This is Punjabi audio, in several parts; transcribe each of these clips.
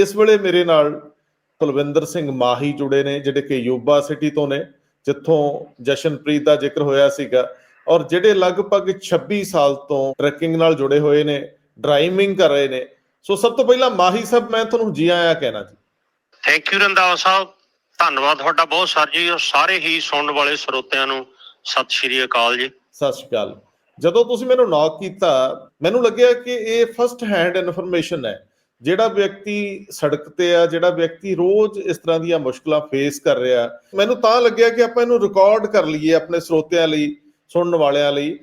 ਇਸ ਵੇਲੇ ਮੇਰੇ ਨਾਲ ਕੁਲਵਿੰਦਰ ਸਿੰਘ ਮਾਹੀ ਜੁੜੇ ਨੇ ਜਿਹੜੇ ਕਿ ਯੂਬਾ ਸਿਟੀ ਤੋਂ ਨੇ ਜਿੱਥੋਂ ਜਸ਼ਨਪ੍ਰੀਤ ਦਾ ਜ਼ਿਕਰ ਹੋਇਆ ਸੀਗਾ ਔਰ ਜਿਹੜੇ ਲਗਭਗ 26 ਸਾਲ ਤੋਂ ਟਰੈਕਿੰਗ ਨਾਲ ਜੁੜੇ ਹੋਏ ਨੇ ਡਰਾਈਵਿੰਗ ਕਰ ਰਹੇ ਨੇ। ਸੋ ਸਭ ਤੋਂ ਪਹਿਲਾਂ ਮਾਹੀ ਸਾਹਿਬ ਮੈਂ ਤੁਹਾਨੂੰ ਜੀ ਆਇਆਂ ਕਹਿਣਾ ਜੀ। Thank you Randhawa Sahib. ਧੰਨਵਾਦ ਤੁਹਾਡਾ ਬਹੁਤ ਸਰ ਜੀ ਔਰ ਸਾਰੇ ਹੀ ਸੁਣਨ ਵਾਲੇ ਸਰੋਤਿਆਂ ਨੂੰ ਸਤਿ ਸ਼੍ਰੀ ਅਕਾਲ ਜੀ। ਸਤਿ ਸ਼੍ਰੀ ਅਕਾਲ। ਜਦੋਂ ਤੁਸੀਂ ਮੈਨੂੰ ਨੌਕ ਕੀਤਾ ਮੈਨੂੰ ਲੱਗਿਆ ਕਿ ਇਹ ਫਸਟ ਹੈਂਡ ਇਨਫੋਰਮੇਸ਼ਨ ਹੈ। ਜਿਹੜਾ ਵਿਅਕਤੀ ਸੜਕ ਤੇ ਆ ਜਿਹੜਾ ਵਿਅਕਤੀ ਰੋਜ਼ ਇਸ ਤਰ੍ਹਾਂ ਦੀਆਂ ਮੁਸ਼ਕਲਾਂ ਫੇਸ ਕਰ ਰਿਹਾ ਮੈਨੂੰ ਤਾਂ ਲੱਗਿਆ ਕਿ ਆਪਾਂ ਇਹਨੂੰ ਰਿਕਾਰਡ ਕਰ ਲਈਏ ਆਪਣੇ ਸਰੋਤਿਆਂ ਲਈ ਸੁਣਨ ਵਾਲਿਆਂ ਲਈ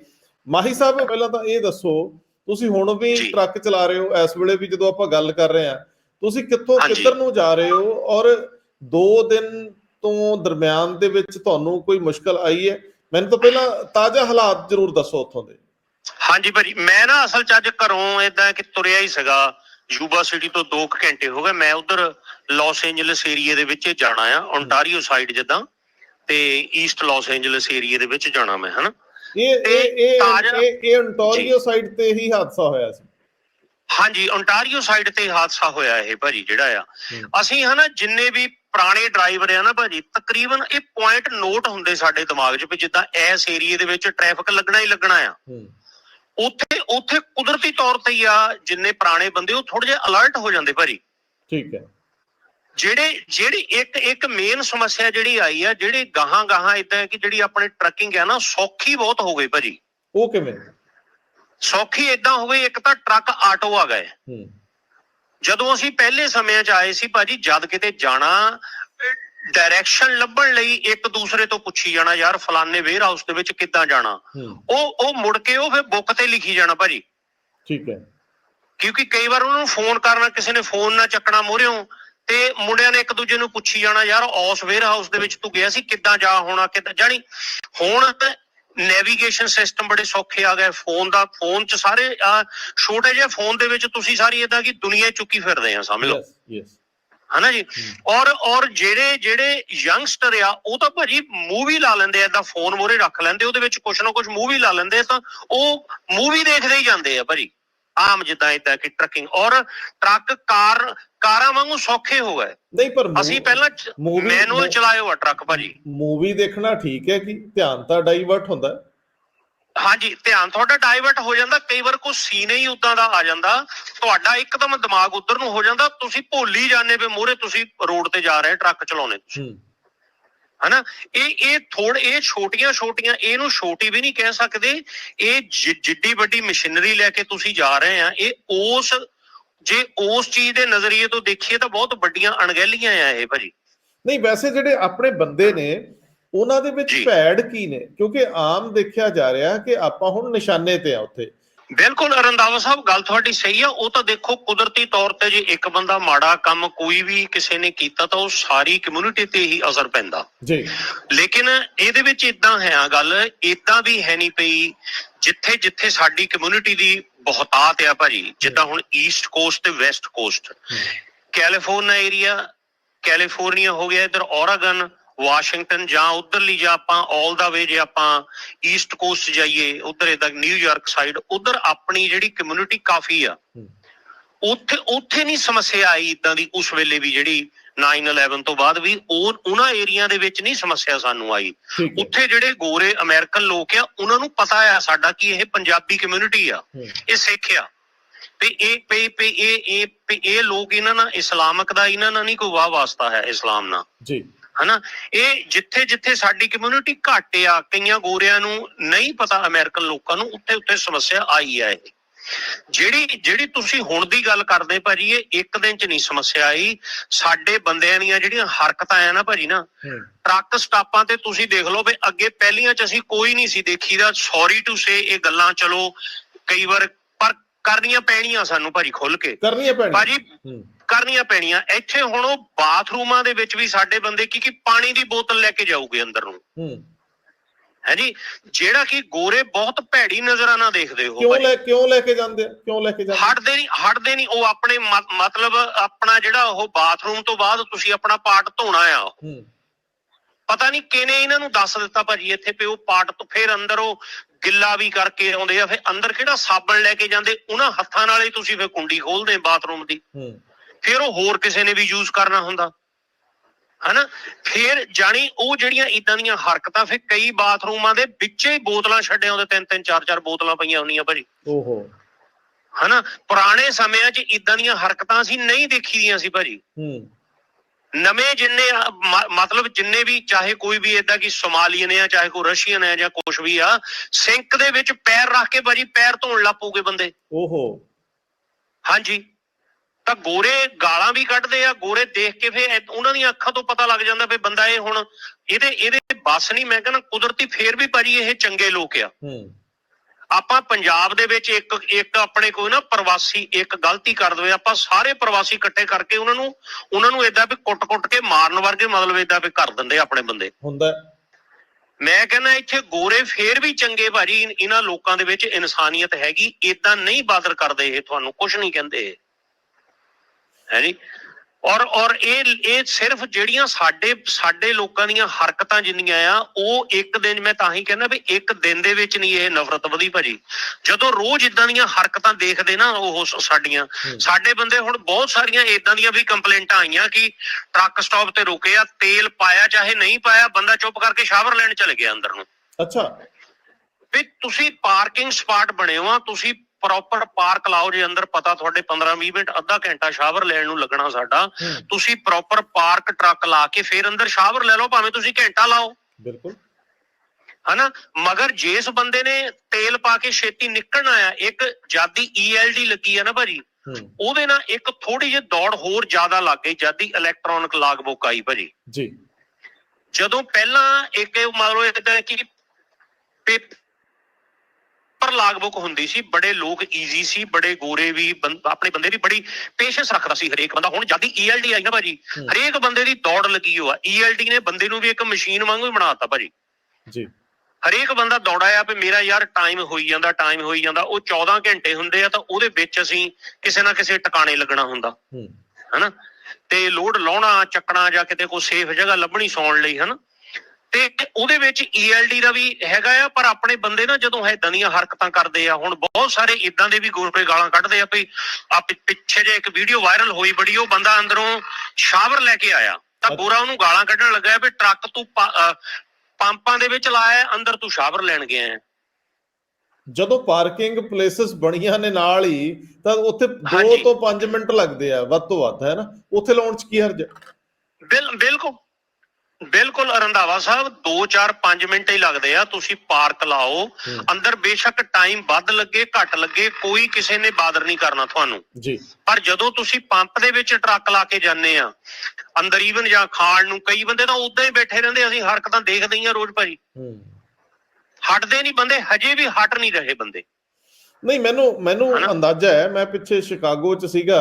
ਮਾਹੀ ਸਾਹਿਬ ਪਹਿਲਾਂ ਤਾਂ ਇਹ ਦੱਸੋ ਤੁਸੀਂ ਹੁਣ ਵੀ। ਟਰੱਕ ਚਲਾ ਰਹੇ ਹੋ ਇਸ ਵੇਲੇ ਵੀ ਜਦੋਂ ਆਪਾਂ ਗੱਲ ਕਰ ਰਹੇ ਹਾਂ ਤੁਸੀਂ ਕਿੱਥੋਂ। ਕਿੱਧਰ ਨੂੰ ਜਾ ਰਹੇ ਹੋ ਔਰ 2 ਦਿਨ ਤੋਂ ਦਰਮਿਆਨ ਦੇ ਵਿੱਚ ਤੁਹਾਨੂੰ ਕੋਈ ਮੁਸ਼ਕਲ ਆਈ ਹੈ ਮੈਨੂੰ ਤਾਂ ਪਹਿਲਾਂ ਤਾਜ਼ਾ ਹਾਲਾਤ ਜ਼ਰੂਰ ਦੱਸੋ ਉੱਥੋਂ ਦੇ ਹਾਂਜੀ ਭਾਜੀ ਮੈਂ ਨਾ ਅਸਲ ਚ ਅੱਜ ਘਰੋਂ ਇਦਾਂ ਕਿ ਤੁਰਿਆ ਹੀ ਸੀਗਾ ਯੂਬਾ ਸਿਟੀ ਤੋਂ 2 ਘੰਟੇ ਹੋ ਗਏ ਮੈਂ ਉਧਰ ਲਾਸ ਐਂਜਲਸ ਏਰੀਆ ਦੇ ਵਿੱਚ ਜਾਣਾ ਆ ਓਨਟਾਰੀਓ ਸਾਈਡ ਜਿੱਦਾਂ ਤੇ ਈਸਟ ਲਾਸ ਐਂਜਲਸ ਏਰੀਆ ਦੇ ਵਿੱਚ ਜਾਣਾ ਮੈਂ ਹਨਾ? ਇਹ ਇਹ ਇਹ ਇਹ ontario ਸਾਈਡ ਤੇ ਹੀ ਹਾਦਸਾ ਹੋਇਆ ਸੀ। ਹਾਂਜੀ ਓਨਟਾਰੀਓ ਸਾਈਡ ਤੇ ਹਾਦਸਾ ਹੋਇਆ ਇਹ ਭਾਜੀ ਜਿਹੜਾ ਆ। ਅਸੀਂ ਹਨਾ ਜਿੰਨੇ ਵੀ ਪੁਰਾਣੇ ਡਰਾਈਵਰ ਆ ਨਾ ਭਾਜੀ ਤਕਰੀਬਨ ਇਹ ਪੁਆਇੰਟ ਨੋਟ ਹੁੰਦੇ ਸਾਡੇ ਦਿਮਾਗ 'ਚ ਵੀ ਜਿੱਦਾਂ ਇਸ ਏਰੀਆ ਦੇ ਵਿੱਚ ਟ੍ਰੈਫਿਕ ਲੱਗਣਾ ਹੀ ਲੱਗਣਾ ਆ। ਹੂੰ। ਉੱਥੇ ਉੱਥੇ ਕੁਦਰਤੀ ਤੌਰ ਤੇ ਹੀ ਆ ਜਿੰਨੇ ਪੁਰਾਣੇ ਬੰਦੇ ਉਹ ਥੋੜੇ ਜਿਹਾ ਅਲਰਟ ਹੋ ਜਾਂਦੇ ਭਾਜੀ। ਠੀਕ ਹੈ। ਜਿਹੜੇ ਜਿਹੜੀ ਇੱਕ ਇੱਕ ਮੇਨ ਸਮੱਸਿਆ ਜਿਹੜੀ ਆਈ ਆ ਜਿਹੜੀ ਗਾਹਾਂ ਗਾਹਾਂ ਇਦਾਂ ਕਿ ਜਿਹੜੀ ਆਪਣੇ ਟਰੱਕਿੰਗ ਆ ਨਾ ਸੌਖੀ ਬਹੁਤ ਹੋ ਗਈ ਭਾਜੀ। ਉਹ ਕਿਵੇਂ? ਸੌਖੀ ਇਦਾਂ ਹੋ ਗਈ ਇੱਕ ਤਾਂ ਟਰੱਕ ਆਟੋ ਆ ਗਏ। ਹੂੰ। ਜਦੋਂ ਅਸੀਂ ਪਹਿਲੇ ਸਮਿਆਂ 'ਚ ਆਏ ਸੀ ਭਾਜੀ ਜਦ ਕਿਤੇ ਜਾਣਾ ਡਾਇਰੈਕਸ਼ਨ ਲੱਭਣ ਲਈ ਇੱਕ ਦੂਸਰੇ ਤੋਂ ਪੁੱਛੀ ਜਾਣਾ ਯਾਰ ਫਲਾਣੇ ਵੇਅਰ ਹਾਊਸ ਦੇ ਵਿੱਚ ਕਿੱਦਾਂ ਜਾਣਾ? ਉਹ ਉਹ ਮੁੜ ਕੇ ਉਹ ਫਿਰ ਬੁੱਕ ਤੇ ਲਿਖੀ ਜਾਣਾ ਭਾਜੀ। ਠੀਕ ਹੈ। ਕਿਉਂਕਿ ਕਈ ਵਾਰ ਉਹਨੂੰ ਫੋਨ ਕਰਨਾ ਕਿਸੇ ਨੇ ਫੋਨ ਨਾ ਚੱਕਣਾ ਮੋਰਿਓ ਤੇ ਮੁੰਡਿਆਂ ਨੇ ਇੱਕ ਦੂਜੇ ਨੂੰ ਪੁੱਛੀ ਜਾਣਾ ਯਾਰ ਉਸ ਵੇਅਰ ਹਾਊਸ ਦੇ ਵਿੱਚ ਤੂੰ ਗਿਆ ਸੀ? ਕਿੱਦਾਂ ਜਾ ਹੋਣਾ? ਕਿੱਦਾਂ ਜਾਣੀ ਹੁਣ ਨੈਵੀਗੇਸ਼ਨ ਸਿਸਟਮ ਬੜੇ ਸੌਖੇ ਆ ਗਏ। ਫੋਨ ਦਾ ਫੋਨ 'ਚ ਸਾਰੇ ਛੋਟੇ ਜਿਹੇ ਫੋਨ ਦੇ ਵਿੱਚ ਤੁਸੀਂ ਸਾਰੀ ਇਦਾਂ ਕੀ ਦੁਨੀਆ ਚੁੱਕੀ ਫਿਰਦੇ ਆ ਸਮਝ ਲਓ। ਯੈਸ ਹਨਾ ਜੀ? ਔਰ ਔਰ ਜਿਹੜੇ ਜਿਹੜੇ ਯੰਗਸਟਰ ਆ ਉਹ ਤਾਂ ਭਾਜੀ ਮੂਵੀ ਲਾ ਲੈਂਦੇ ਏਦਾਂ ਫੋਨ ਮੋਰੇ ਰੱਖ ਲੈਂਦੇ ਉਹਦੇ ਵਿੱਚ ਕੁਛ ਨਾ ਕੁਛ ਮੂਵੀ ਲਾ ਲੈਂਦੇ ਤਾਂ ਉਹ ਮੂਵੀ ਦੇਖਦੇ ਹੀ ਜਾਂਦੇ ਆ ਭਾਜੀ। ਆਮ ਜਿੱਦਾਂ ਇਦਾਂ ਕਿ ਟਰੱਕਿੰਗ ਔਰ ਟਰੱਕ ਕਾਰ ਕਾਰਾਂ ਵਾਂਗੂ ਸੌਖੇ ਹੋ ਗਏ। ਨਹੀਂ ਪਰ ਅਸੀਂ ਪਹਿਲਾਂ ਮੈਨੂਅਲ ਚਲਾਇਓ ਆ ਟਰੱਕ ਭਾਜੀ। ਮੂਵੀ ਦੇਖਣਾ ਠੀਕ ਹੈ ਕਿ ਧਿਆਨ ਤਾਂ ਡਾਈਵਰਟ ਹੁੰਦਾ। ਹੈ। ਹਾਂਜੀ ਧਿਆਨ ਤੁਹਾਡਾ ਡਾਈਵਰਟ ਹੋ ਜਾਂਦਾ ਕਈ ਵਾਰ ਕੋਈ ਸੀਨ ਹੀ ਉਦਾਂ ਦਾ ਆ ਜਾਂਦਾ। ਤੁਹਾਡਾ ਇੱਕਦਮ ਦਿਮਾਗ ਉਧਰ ਨੂੰ ਹੋ ਜਾਂਦਾ ਤੁਸੀਂ ਭੁੱਲ ਹੀ ਜਾਂਦੇ ਵੀ ਮੋਰੇ ਤੁਸੀਂ ਰੋਡ ਤੇ ਜਾ ਰਹੇ ਟਰੱਕ ਚਲਾਉਣੇ ਤੁਸੀਂ। ਹੂੰ। ਹਨਾ? ਇਹ ਇਹ ਥੋੜ ਇਹ ਛੋਟੀਆਂ ਛੋਟੀਆਂ ਇਹਨੂੰ ਛੋਟੀ ਵੀ ਨਹੀਂ ਕਹਿ ਸਕਦੇ। ਇਹ ਜਿੱਡੀ ਵੱਡੀ ਮਸ਼ੀਨਰੀ ਲੈ ਕੇ ਤੁਸੀਂ ਜਾ ਰਹੇ ਆ ਇਹ ਉਸ ਜੇ ਉਸ ਚੀਜ਼ ਦੇ ਨਜ਼ਰੀਏ ਤੋਂ ਦੇਖੀਏ ਤਾਂ ਬਹੁਤ ਵੱਡੀਆਂ ਅਣਗਹਿਲੀਆਂ ਆ ਇਹ ਭਾਜੀ। ਨਹੀਂ ਵੈਸੇ ਜਿਹੜੇ ਆਪਣੇ ਬੰਦੇ ਨੇ ਉਹਨਾਂ ਦੇ ਵਿੱਚ। ਭੈੜ ਕੀ ਨੇ? ਕਿਉਂਕਿ ਆਮ ਦੇਖਿਆ ਜਾ ਰਿਹਾ ਕਿ ਆਪਾਂ ਹੁਣ ਨਿਸ਼ਾਨੇ ਤੇ ਆ ਉੱਥੇ। ਬਿਲਕੁਲ ਰੰਦਾਵਾ ਸਾਹਿਬ ਗੱਲ ਤੁਹਾਡੀ ਸਹੀ ਆ। ਉਹ ਤਾਂ ਦੇਖੋ ਕੁਦਰਤੀ ਤੌਰ ਤੇ ਜੇ ਇੱਕ ਬੰਦਾ ਮਾੜਾ ਕੰਮ ਕੋਈ ਵੀ ਕਿਸੇ ਨੇ ਕੀਤਾ ਤਾਂ ਉਹ ਸਾਰੀ ਕਮਿਊਨਿਟੀ ਤੇ ਹੀ ਅਸਰ ਪੈਂਦਾ। ਜੀ। ਲੇਕਿਨ ਇਹਦੇ ਵਿੱਚ ਇਦਾਂ ਹੈ ਆ ਗੱਲ ਇਦਾਂ ਵੀ ਹੈ ਨਹੀਂ ਪਈ ਜਿੱਥੇ ਜਿੱਥੇ ਸਾਡੀ ਕਮਿਊਨਿਟੀ ਦੀ ਬਹੁਤਾਤ ਆ ਭਾਜੀ ਜਿੱਦਾਂ ਹੁਣ ਈਸਟ ਕੋਸਟ ਤੇ west coast California area California ਹੋ ਗਿਆ ਇਧਰ ਔਰਗਨ ਵਾਸ਼ਿੰਗਟਨ ਜਾਂ ਉਧਰਲੀ ਜਾਂ ਆਪਾਂ ਆਲ ਦਾ ਵੇ ਜੇ ਆਪਾਂ ਈਸਟ ਕੋਸਟ ਜਾਈਏ ਉਧਰ ਇਦਾਂ ਨਿਊਯਾਰਕ ਸਾਈਡ ਉਧਰ ਆਪਣੀ ਜਿਹੜੀ ਕਮਿਊਨਿਟੀ ਕਾਫੀ ਆ। ਉੱਥੇ ਉੱਥੇ ਨਹੀਂ ਸਮੱਸਿਆ ਆਈ ਇਦਾਂ ਦੀ ਉਸ ਵੇਲੇ ਵੀ ਜਿਹੜੀ 9/11 ਤੋਂ ਬਾਅਦ ਵੀ ਉਹ ਉਹਨਾਂ ਏਰੀਆ ਦੇ ਵਿੱਚ ਨਹੀਂ ਸਮੱਸਿਆ ਸਾਨੂੰ ਆਈ। ਉੱਥੇ ਜਿਹੜੇ ਗੋਰੇ ਅਮਰੀਕਨ ਲੋਕ ਆ ਉਹਨਾਂ ਨੂੰ ਪਤਾ ਆ ਸਾਡਾ ਕਿ ਇਹ ਪੰਜਾਬੀ ਕਮਿਊਨਿਟੀ ਆ ਇਹ ਸਿੱਖ ਆ। ਤੇ ਇਹ ਪੇ ਪੇ ਇਹ ਇਹ ਇਹ ਲੋਕ ਇਹਨਾਂ ਨਾਲ ਇਸਲਾਮਕ ਦਾ ਇਹਨਾਂ ਨਾਲ ਨਹੀਂ ਕੋਈ ਵਾਹ ਵਾਸਤਾ ਹੈ ਇਸਲਾਮ ਨਾਲ। ਜੀ। ਹਨਾ? ਇਹ ਜਿੱਥੇ ਜਿੱਥੇ ਸਾਡੀ ਕਮਿਊਨਿਟੀ ਘੱਟ ਆ ਕਈਆਂ ਗੋਰਿਆਂ ਨੂੰ ਨਹੀਂ ਪਤਾ ਅਮਰੀਕਨ ਲੋਕਾਂ ਨੂੰ ਉੱਥੇ ਉੱਥੇ ਸਮੱਸਿਆ ਆਈ ਆ ਇਹ। ਜਿਹੜੀ ਜਿਹੜੀ ਤੁਸੀਂ ਹੁਣ ਦੀ ਗੱਲ ਕਰਦੇ ਭਾਜੀ ਇਹ ਇੱਕ ਦਿਨ ਚ ਨਹੀਂ ਸਮੱਸਿਆ ਆਈ। ਸਾਡੇ ਬੰਦਿਆਂ ਦੀਆਂ ਜਿਹੜੀਆਂ ਹਰਕਤਾਂ ਆ ਨਾ ਭਾਜੀ ਨਾ ਟਰੱਕ ਸਟਾਪਾਂ ਤੇ ਤੁਸੀਂ ਦੇਖ ਲਓ ਵੀ ਅੱਗੇ ਪਹਿਲੀਆਂ ਚ ਅਸੀਂ ਕੋਈ ਨਹੀਂ ਸੀ ਦੇਖੀਦਾ। ਸੌਰੀ ਟੂ ਸੇ ਇਹ ਗੱਲਾਂ ਚਲੋ ਕਈ ਵਾਰ ਕਰਨੀਆਂ ਪੈਣੀਆਂ ਸਾਨੂੰ ਭਾਜੀ ਖੁੱਲ ਕੇ। ਕਰਨੀਆਂ ਪੈਣੀ ਭਾਜੀ ਕਰਨੀਆਂ ਪੈਣੀਆਂ। ਇੱਥੇ ਹੁਣ ਉਹ ਬਾਥਰੂਮਾਂ ਦੇ ਵਿੱਚ ਵੀ ਸਾਡੇ ਬੰਦੇ ਕੀ ਕੀ ਪਾਣੀ ਦੀ ਬੋਤਲ ਲੈ ਕੇ ਜਾਊਗੇ ਅੰਦਰ ਨੂੰ। ਹੂੰ। ਹੈ ਜੀ? ਜਿਹੜਾ ਕਿ ਗੋਰੇ ਬਹੁਤ ਭੈੜੀ ਨਜ਼ਰਾਂ ਨਾਲ ਦੇਖਦੇ ਹੋ ਕਿਉਂ ਲੈ ਕਿਉਂ ਲੈ ਕੇ ਜਾਂਦੇ? ਕਿਉਂ ਲੈ ਕੇ ਜਾਂਦੇ? ਹਟਦੇ ਨਹੀਂ ਹਟਦੇ ਨਹੀਂ। ਉਹ ਆਪਣੇ ਮਤਲਬ ਆਪਣਾ ਜਿਹੜਾ ਉਹ ਬਾਥਰੂਮ ਤੋਂ ਬਾਅਦ ਤੁਸੀਂ ਆਪਣਾ ਪਾਰਟ ਧੋਣਾ ਆ। ਹੂੰ। ਪਤਾ ਨਹੀਂ ਕਿਨੇ ਇਹਨਾਂ ਨੂੰ ਦੱਸ ਦਿੱਤਾ ਭਾਜੀ ਇੱਥੇ ਪੇ ਉਹ ਪਾਰਟ ਤੋਂ ਫਿਰ ਅੰਦਰ ਉਹ ਗਿੱਲਾ ਵੀ ਕਰਕੇ ਆਉਂਦੇ ਆ ਫਿਰ ਅੰਦਰ ਕਿਹੜਾ ਸਾਬਣ ਲੈ ਕੇ ਜਾਂਦੇ? ਉਹਨਾਂ ਹੱਥਾਂ ਨਾਲ ਹੀ ਤੁਸੀਂ ਫਿਰ ਕੁੰਡੀ ਖੋਲਦੇ ਬਾਥਰੂਮ ਦੀ। ਫਿਰ ਉਹ ਹੋਰ ਕਿਸੇ ਨੇ ਵੀ ਯੂਜ਼ ਕਰਨਾ ਹੁੰਦਾ। ਹਨਾ? ਫਿਰ ਜਾਣੀ ਉਹ ਜਿਹੜੀਆਂ ਇਦਾਂ ਦੀਆਂ ਹਰਕਤਾਂ ਫਿਰ ਕਈ ਬਾਥਰੂਮਾਂ ਦੇ ਵਿੱਚੇ ਹੀ ਬੋਤਲਾਂ ਛੱਡੇ ਆਉਂਦੇ ਤਿੰਨ ਤਿੰਨ ਚਾਰ ਚਾਰ ਬੋਤਲਾਂ ਪਈਆਂ ਹੁੰਦੀਆਂ ਭਾਜੀ। ਓਹੋ। ਹਨਾ? ਪੁਰਾਣੇ ਸਮਿਆਂ 'ਚ ਇਦਾਂ ਦੀਆਂ ਹਰਕਤਾਂ ਅਸੀਂ ਨਹੀਂ ਦੇਖੀਆਂ ਸੀ ਭਾਜੀ। ਹੂੰ। ਨਵੇਂ ਜਿੰਨੇ ਆ, ਮਤਲਬ ਜਿੰਨੇ ਵੀ ਚਾਹੇ ਕੋਈ ਵੀ ਏਦਾਂ ਕਿ ਸੋਮਾਲੀਅਨ ਹੈ ਚਾਹੇ ਕੋਈ ਰਸ਼ੀਅਨ ਹੈ ਜਾਂ ਕੁਛ ਵੀ ਆ ਸਿੰਕ ਦੇ ਵਿੱਚ ਪੈਰ ਰੱਖ ਕੇ ਭਾਜੀ ਪੈਰ ਧੋਣ ਲੱਗ ਪਊਗੇ ਬੰਦੇ। ਓਹੋ। ਹਾਂਜੀ। ਤਾਂ ਗੋਰੇ ਗਾਲਾਂ ਵੀ ਕੱਢਦੇ ਆ ਗੋਰੇ ਦੇਖ ਕੇ ਫੇ ਉਹਨਾਂ ਦੀਆਂ ਅੱਖਾਂ ਤੋਂ ਪਤਾ ਲੱਗ ਜਾਂਦਾ ਵੀ ਬੰਦਾ ਇਹ ਹੁਣ ਇਹਦੇ ਇਹਦੇ ਬਸ ਨਹੀਂ ਮੈਂ ਕਹਿੰਦਾ ਕੁਦਰਤੀ ਫੇਰ ਵੀ ਭਾਜੀ ਇਹ ਚੰਗੇ ਲੋਕ ਆ। ਹੂੰ। ਆਪਾਂ ਪੰਜਾਬ ਦੇ ਵਿੱਚ ਇੱਕ ਇੱਕ ਆਪਣੇ ਕੋਈ ਨਾ ਪ੍ਰਵਾਸੀ ਇੱਕ ਗਲਤੀ ਕਰ ਦਵੇ ਆਪਾਂ ਸਾਰੇ ਪ੍ਰਵਾਸੀ ਇਕੱਠੇ ਕਰਕੇ ਉਹਨਾਂ ਨੂੰ ਉਹਨਾਂ ਨੂੰ ਏਦਾਂ ਵੀ ਕੁੱਟ-ਕੁੱਟ ਕੇ ਮਾਰਨ ਵਰਗੇ ਮਤਲਬ ਏਦਾਂ ਵੀ ਕਰ ਦਿੰਦੇ ਆਪਣੇ ਬੰਦੇ। ਹੁੰਦਾ। ਮੈਂ ਕਹਿੰਦਾ ਇੱਥੇ ਗੋਰੇ ਫੇਰ ਵੀ ਚੰਗੇ ਭਾਜੀ ਇਹਨਾਂ ਲੋਕਾਂ ਦੇ ਵਿੱਚ ਇਨਸਾਨੀਅਤ ਹੈਗੀ ਏਦਾਂ ਨਹੀਂ ਬਾਦਰ ਕਰਦੇ ਇਹ ਤੁਹਾਨੂੰ ਕੁਝ ਨਹੀਂ ਕਹਿੰਦੇ ਹੈ ਜੀ? ਔਰ ਔਰ ਇਹ ਇਹ ਸਿਰਫ ਜਿਹੜੀਆਂ ਸਾਡੇ ਸਾਡੇ ਲੋਕਾਂ ਦੀਆਂ ਹਰਕਤਾਂ ਜਿੰਨੀਆਂ ਆ ਉਹ ਇੱਕ ਦਿਨ ਮੈਂ ਤਾਂ ਹੀ ਕਹਿੰਦਾ ਵੀ ਇੱਕ ਦਿਨ ਦੇ ਵਿੱਚ ਨਹੀਂ ਇਹ ਨਫ਼ਰਤ ਵਧੀ ਭਾਜੀ। ਜਦੋਂ ਰੋਜ਼ ਇਦਾਂ ਦੀਆਂ ਹਰਕਤਾਂ ਦੇਖਦੇ ਨਾ ਉਹ ਸਾਡੀਆਂ। ਸਾਡੇ ਬੰਦੇ ਹੁਣ ਬਹੁਤ ਸਾਰੀਆਂ ਇਦਾਂ ਦੀਆਂ ਵੀ ਕੰਪਲੇਂਟਾਂ ਆਈਆਂ ਕਿ ਟਰੱਕ ਸਟਾਪ ਤੇ ਰੁਕੇ ਆ ਤੇਲ ਪਾਇਆ ਚਾਹੇ ਨਹੀਂ ਪਾਇਆ ਬੰਦਾ ਚੁੱਪ ਕਰਕੇ ਸ਼ਾਵਰ ਲੈਣ ਚਲੇ ਗਿਆ ਅੰਦਰ। ਨੂੰ ਅੱਛਾ। ਵੀ ਤੁਸੀਂ ਪਾਰਕਿੰਗ ਸਪਾਟ ਬਣੇ ਹੋ ਆ ਤੁਸੀਂ ਪ੍ਰੋਪਰ ਪਾਰਕ ਲਾਓ ਜੇ ਅੰਦਰ ਪਤਾ ਤੁਹਾਡੇ 15 20 ਮਿੰਟ ਅੱਧਾ ਘੰਟਾ ਸ਼ਾਵਰ ਲੈਣ ਨੂੰ ਲੱਗਣਾ ਸਾਡਾ ਤੁਸੀਂ ਪ੍ਰੋਪਰ ਪਾਰਕ ਟਰੱਕ ਲਾ ਕੇ ਫਿਰ ਅੰਦਰ ਸ਼ਾਵਰ ਲੈ ਲਓ ਭਾਵੇਂ ਤੁਸੀਂ ਘੰਟਾ ਲਾਓ। ਬਿਲਕੁਲ। ਹਨਾ? ਮਗਰ ਜਿਸ ਬੰਦੇ ਨੇ ਤੇਲ ਪਾ ਕੇ ਛੇਤੀ ਨਿਕਲਣਾ ਆ ਇੱਕ ਜਾਦੀ ਈਐਲਡੀ ਲੱਗੀ ਆ ਨਾ ਭਾਜੀ ਉਹਦੇ ਨਾਲ ਇੱਕ ਥੋੜੀ ਜਿਹੀ ਦੌੜ ਹੋਰ ਜ਼ਿਆਦਾ ਲੱਗ ਗਈ ਜਾਦੀ ਇਲੈਕਟ੍ਰੋਨਿਕ ਲਾਗ ਬੁੱਕ ਆਈ ਭਾਜੀ। ਜੀ। ਜਦੋਂ ਪਹਿਲਾਂ ਇੱਕ ਇਹ ਮੰਨ ਲਓ ਇਦਾਂ ਕਿ ਪੇਪਰ ਲਾਗਬੁੱਕ ਹੁੰਦੀ ਸੀ ਬੜੇ ਲੋਕ ਈਜ਼ੀ ਸੀ ਬੜੇ ਗੋਰੇ ਵੀ ਆਪਣੇ ਬੰਦੇ ਵੀ ਬੜੀ ਪੇਸ਼ੈਂਸ ਰੱਖਦਾ ਸੀ ਹਰੇਕ ਬੰਦਾ। ਹੁਣ ਜਦ ਈਐਲਡੀ ਆਈ ਨਾ ਭਾਜੀ। ਹਰੇਕ ਬੰਦੇ ਦੀ ਦੌੜ ਲੱਗੀ ਹੋਆ। ਈਐਲਡੀ ਨੇ ਬੰਦੇ ਨੂੰ ਵੀ ਇੱਕ ਮਸ਼ੀਨ ਵਾਂਗੂ ਹੀ ਬਣਾਤਾ ਭਾਜੀ। ਜੀ। ਹਰੇਕ ਬੰਦਾ ਦੌੜਾਇਆ ਵੀ ਮੇਰਾ ਯਾਰ ਟਾਈਮ ਹੋਈ ਜਾਂਦਾ ਟਾਈਮ ਹੋਈ ਜਾਂਦਾ। ਉਹ 14 ਘੰਟੇ ਹੁੰਦੇ ਆ ਤਾਂ ਉਹਦੇ ਵਿੱਚ ਅਸੀਂ ਕਿਸੇ ਨਾ ਕਿਸੇ ਟਿਕਾਣੇ ਲੱਗਣਾ ਹੁੰਦਾ। ਹਨਾ? ਤੇ ਲੋਡ ਲਾਉਣਾ ਚੱਕਣਾ ਜਾਂ ਕਿਤੇ ਕੋਈ ਸੇਫ ਜਗ੍ਹਾ ਲੱਭਣੀ ਸੌਣ ਲਈ ਹਨਾ? ਤੇ ਉਹਦੇ ਵਿੱਚ ਈਐਲਡੀ ਦਾ ਵੀ ਹੈਗਾ ਆ ਪਰ ਆਪਣੇ ਬੰਦੇ ਨਾ ਜਦੋਂ ਏਦਾਂ ਦੀਆਂ ਹਰਕਤਾਂ ਕਰਦੇ ਆ ਹੁਣ ਬਹੁਤ ਸਾਰੇ ਇਦਾਂ ਦੇ ਵੀ ਗੋਰੇ ਗਾਲਾਂ ਕੱਢਦੇ ਆ ਵੀ ਆ ਪਿੱਛੇ ਜੇ ਇੱਕ ਵੀਡੀਓ ਵਾਇਰਲ ਹੋਈ ਬੜੀ ਉਹ ਬੰਦਾ ਅੰਦਰੋਂ ਸ਼ਾਵਰ ਲੈ ਕੇ ਆਇਆ। ਤਾਂ। ਗੋਰਾ ਉਹਨੂੰ ਗਾਲਾਂ ਕੱਢਣ ਲੱਗਾ ਵੀ ਟਰੱਕ ਤੂੰ ਪੰਪਾਂ ਦੇ ਵਿੱਚ ਲਾਇਆ ਅੰਦਰ ਤੂੰ ਸ਼ਾਵਰ ਲੈਣ ਗਿਆ ਹੈ। ਜਦੋਂ ਪਾਰਕਿੰਗ ਪਲੇਸਸ ਬਣੀਆਂ ਨੇ ਨਾਲ ਹੀ ਤਾਂ ਉੱਥੇ 2 ਹਾਂਜੀ। ਤੋਂ 5 ਮਿੰਟ ਲੱਗਦੇ ਆ ਵੱਧ ਤੋਂ ਵੱਧ ਹੈ ਨਾ? ਉੱਥੇ ਲਾਉਣ ਚ ਕੀ ਹਰਜ? ਬਿਲਕੁਲ। ਬਿਲਕੁਲ ਰੰਧਾਵਾ ਸਾਹਿਬ 2 4 5 ਮਿੰਟ ਹੀ ਲੱਗਦੇ ਆ ਤੁਸੀਂ ਪਾਰਕ ਲਾਓ। ਅੰਦਰ ਬੇਸ਼ੱਕ ਟਾਈਮ ਵੱਧ ਲੱਗੇ ਘੱਟ ਲੱਗੇ ਕੋਈ ਕਿਸੇ ਨੇ ਬਾਦਰ ਨਹੀਂ ਕਰਨਾ ਤੁਹਾਨੂੰ। ਜੀ। ਪਰ ਜਦੋਂ ਤੁਸੀਂ ਪੰਪ ਦੇ ਵਿੱਚ ਟਰੱਕ ਲਾ ਕੇ ਜਾਂਦੇ ਆ ਅੰਦਰ ਈਵਨ ਜਾਂ ਖਾਣ ਨੂੰ ਕਈ ਬੰਦੇ ਤਾਂ ਉਦਾਂ ਹੀ ਬੈਠੇ ਰਹਿੰਦੇ ਅਸੀਂ ਹਰਕਤਾਂ ਦੇਖਦੇ ਹੀ ਆ ਰੋਜ਼ ਭਾਜੀ। ਹਟਦੇ ਨਹੀਂ ਬੰਦੇ ਹਜੇ ਵੀ ਹਟ ਨਹੀਂ ਰਹੇ ਬੰਦੇ। ਨਹੀਂ ਮੈਨੂੰ ਮੈਨੂੰ? ਅੰਦਾਜ਼ਾ ਹੈ ਮੈਂ ਪਿੱਛੇ ਸ਼ਿਕਾਗੋ ਚ ਸੀਗਾ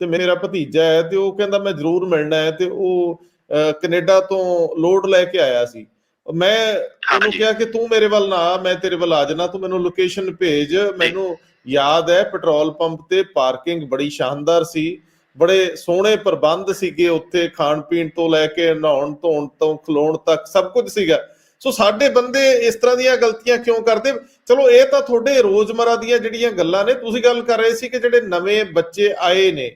ਤੇ ਮੇਰਾ ਭਤੀਜਾ ਹੈ ਤੇ ਉਹ ਕਹਿੰਦਾ ਮੈਂ ਜ਼ਰੂਰ ਮਿਲਣਾ ਹੈ ਤੇ ਉਹ ਕੈਨੇਡਾ ਤੋਂ ਲੋਡ ਲੈ ਕੇ ਆਇਆ ਸੀ। ਮੈਂ ਉਹਨੂੰ। ਕਿਹਾ ਕਿ ਤੂੰ ਮੇਰੇ ਵੱਲ ਨਾ ਆ ਮੈਂ ਤੇਰੇ ਵੱਲ ਆ ਜਾਣਾ ਤੂੰ ਮੈਨੂੰ ਲੋਕੇਸ਼ਨ ਭੇਜ। ਮੈਨੂੰ ਯਾਦ ਹੈ ਪੈਟਰੋਲ ਪੰਪ ਤੇ ਪਾਰਕਿੰਗ ਬੜੀ ਸ਼ਾਨਦਾਰ ਸੀ। ਬੜੇ ਸੋਹਣੇ ਪ੍ਰਬੰਧ ਸੀਗੇ ਉੱਥੇ ਖਾਣ ਪੀਣ ਤੋਂ ਲੈ ਕੇ ਨਹਾਉਣ ਧੋਣ ਤੋਂ ਖਲੋਣ ਤੱਕ ਸਭ ਕੁਝ ਸੀਗਾ। ਸੋ ਸਾਡੇ ਬੰਦੇ ਇਸ ਤਰ੍ਹਾਂ ਦੀਆਂ ਗਲਤੀਆਂ ਕਿਉਂ ਕਰਦੇ? ਚਲੋ ਇਹ ਤਾਂ ਤੁਹਾਡੇ ਰੋਜ਼ਮਰਾ ਦੀਆਂ ਜਿਹੜੀਆਂ ਗੱਲਾਂ ਨੇ ਤੁਸੀਂ ਗੱਲ ਕਰ ਰਹੇ ਸੀ ਕਿ ਜਿਹੜੇ ਨਵੇਂ ਬੱਚੇ ਆਏ ਨੇ